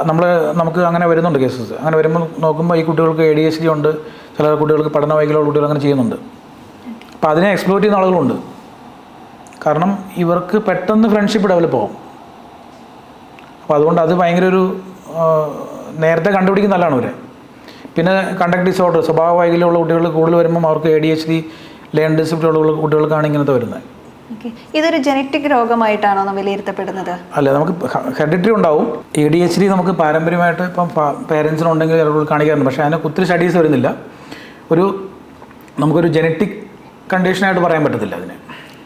നമ്മൾ നമുക്ക് അങ്ങനെ വരുന്നുണ്ട് കേസസ് അങ്ങനെ വരുമ്പോൾ നോക്കുമ്പോൾ ഈ കുട്ടികൾക്ക് എ ഡി എസ് ഡി ഉണ്ട് ചില കുട്ടികൾക്ക് പഠന വൈകലുള്ള കുട്ടികൾ അങ്ങനെ ചെയ്യുന്നുണ്ട്. അപ്പോൾ അതിനെ എക്സ്പ്ലോർ ചെയ്യുന്ന ആളുകളുണ്ട്. കാരണം ഇവർക്ക് പെട്ടെന്ന് ഫ്രണ്ട്ഷിപ്പ് ഡെവലപ്പ് ആവും. അപ്പോൾ അതുകൊണ്ട് അത് ഭയങ്കര ഒരു നേരത്തെ കണ്ടുപിടിക്കുന്ന നല്ലതാണ് ഇവരെ. പിന്നെ കണ്ടക്ട് ഡിസോർഡർ സ്വഭാവ വൈകല്യമുള്ള കുട്ടികൾ കൂടുതൽ വരുമ്പം അവർക്ക് A D H D learn discipline കുട്ടികൾക്കാണ് ഇങ്ങനത്തെ വരുന്നത്. ഇതൊരു ജനറ്റിക് രോഗമായിട്ടാണോ വിലയിരുത്തപ്പെടുന്നത്? അല്ല നമുക്ക് ഹെറിഡിറ്ററി ഉണ്ടാവും. എ ഡി എച്ച് ഡി നമുക്ക് പാരമ്പര്യമായിട്ട് ഇപ്പം പേരൻസിനുണ്ടെങ്കിൽ കാണിക്കാറുണ്ട്. പക്ഷേ അതിനൊക്കെ ഒത്തിരി സ്റ്റഡീസ് വരുന്നില്ല. ഒരു നമുക്കൊരു ജനറ്റിക് കണ്ടീഷനായിട്ട് പറയാൻ പറ്റത്തില്ല അതിനെ.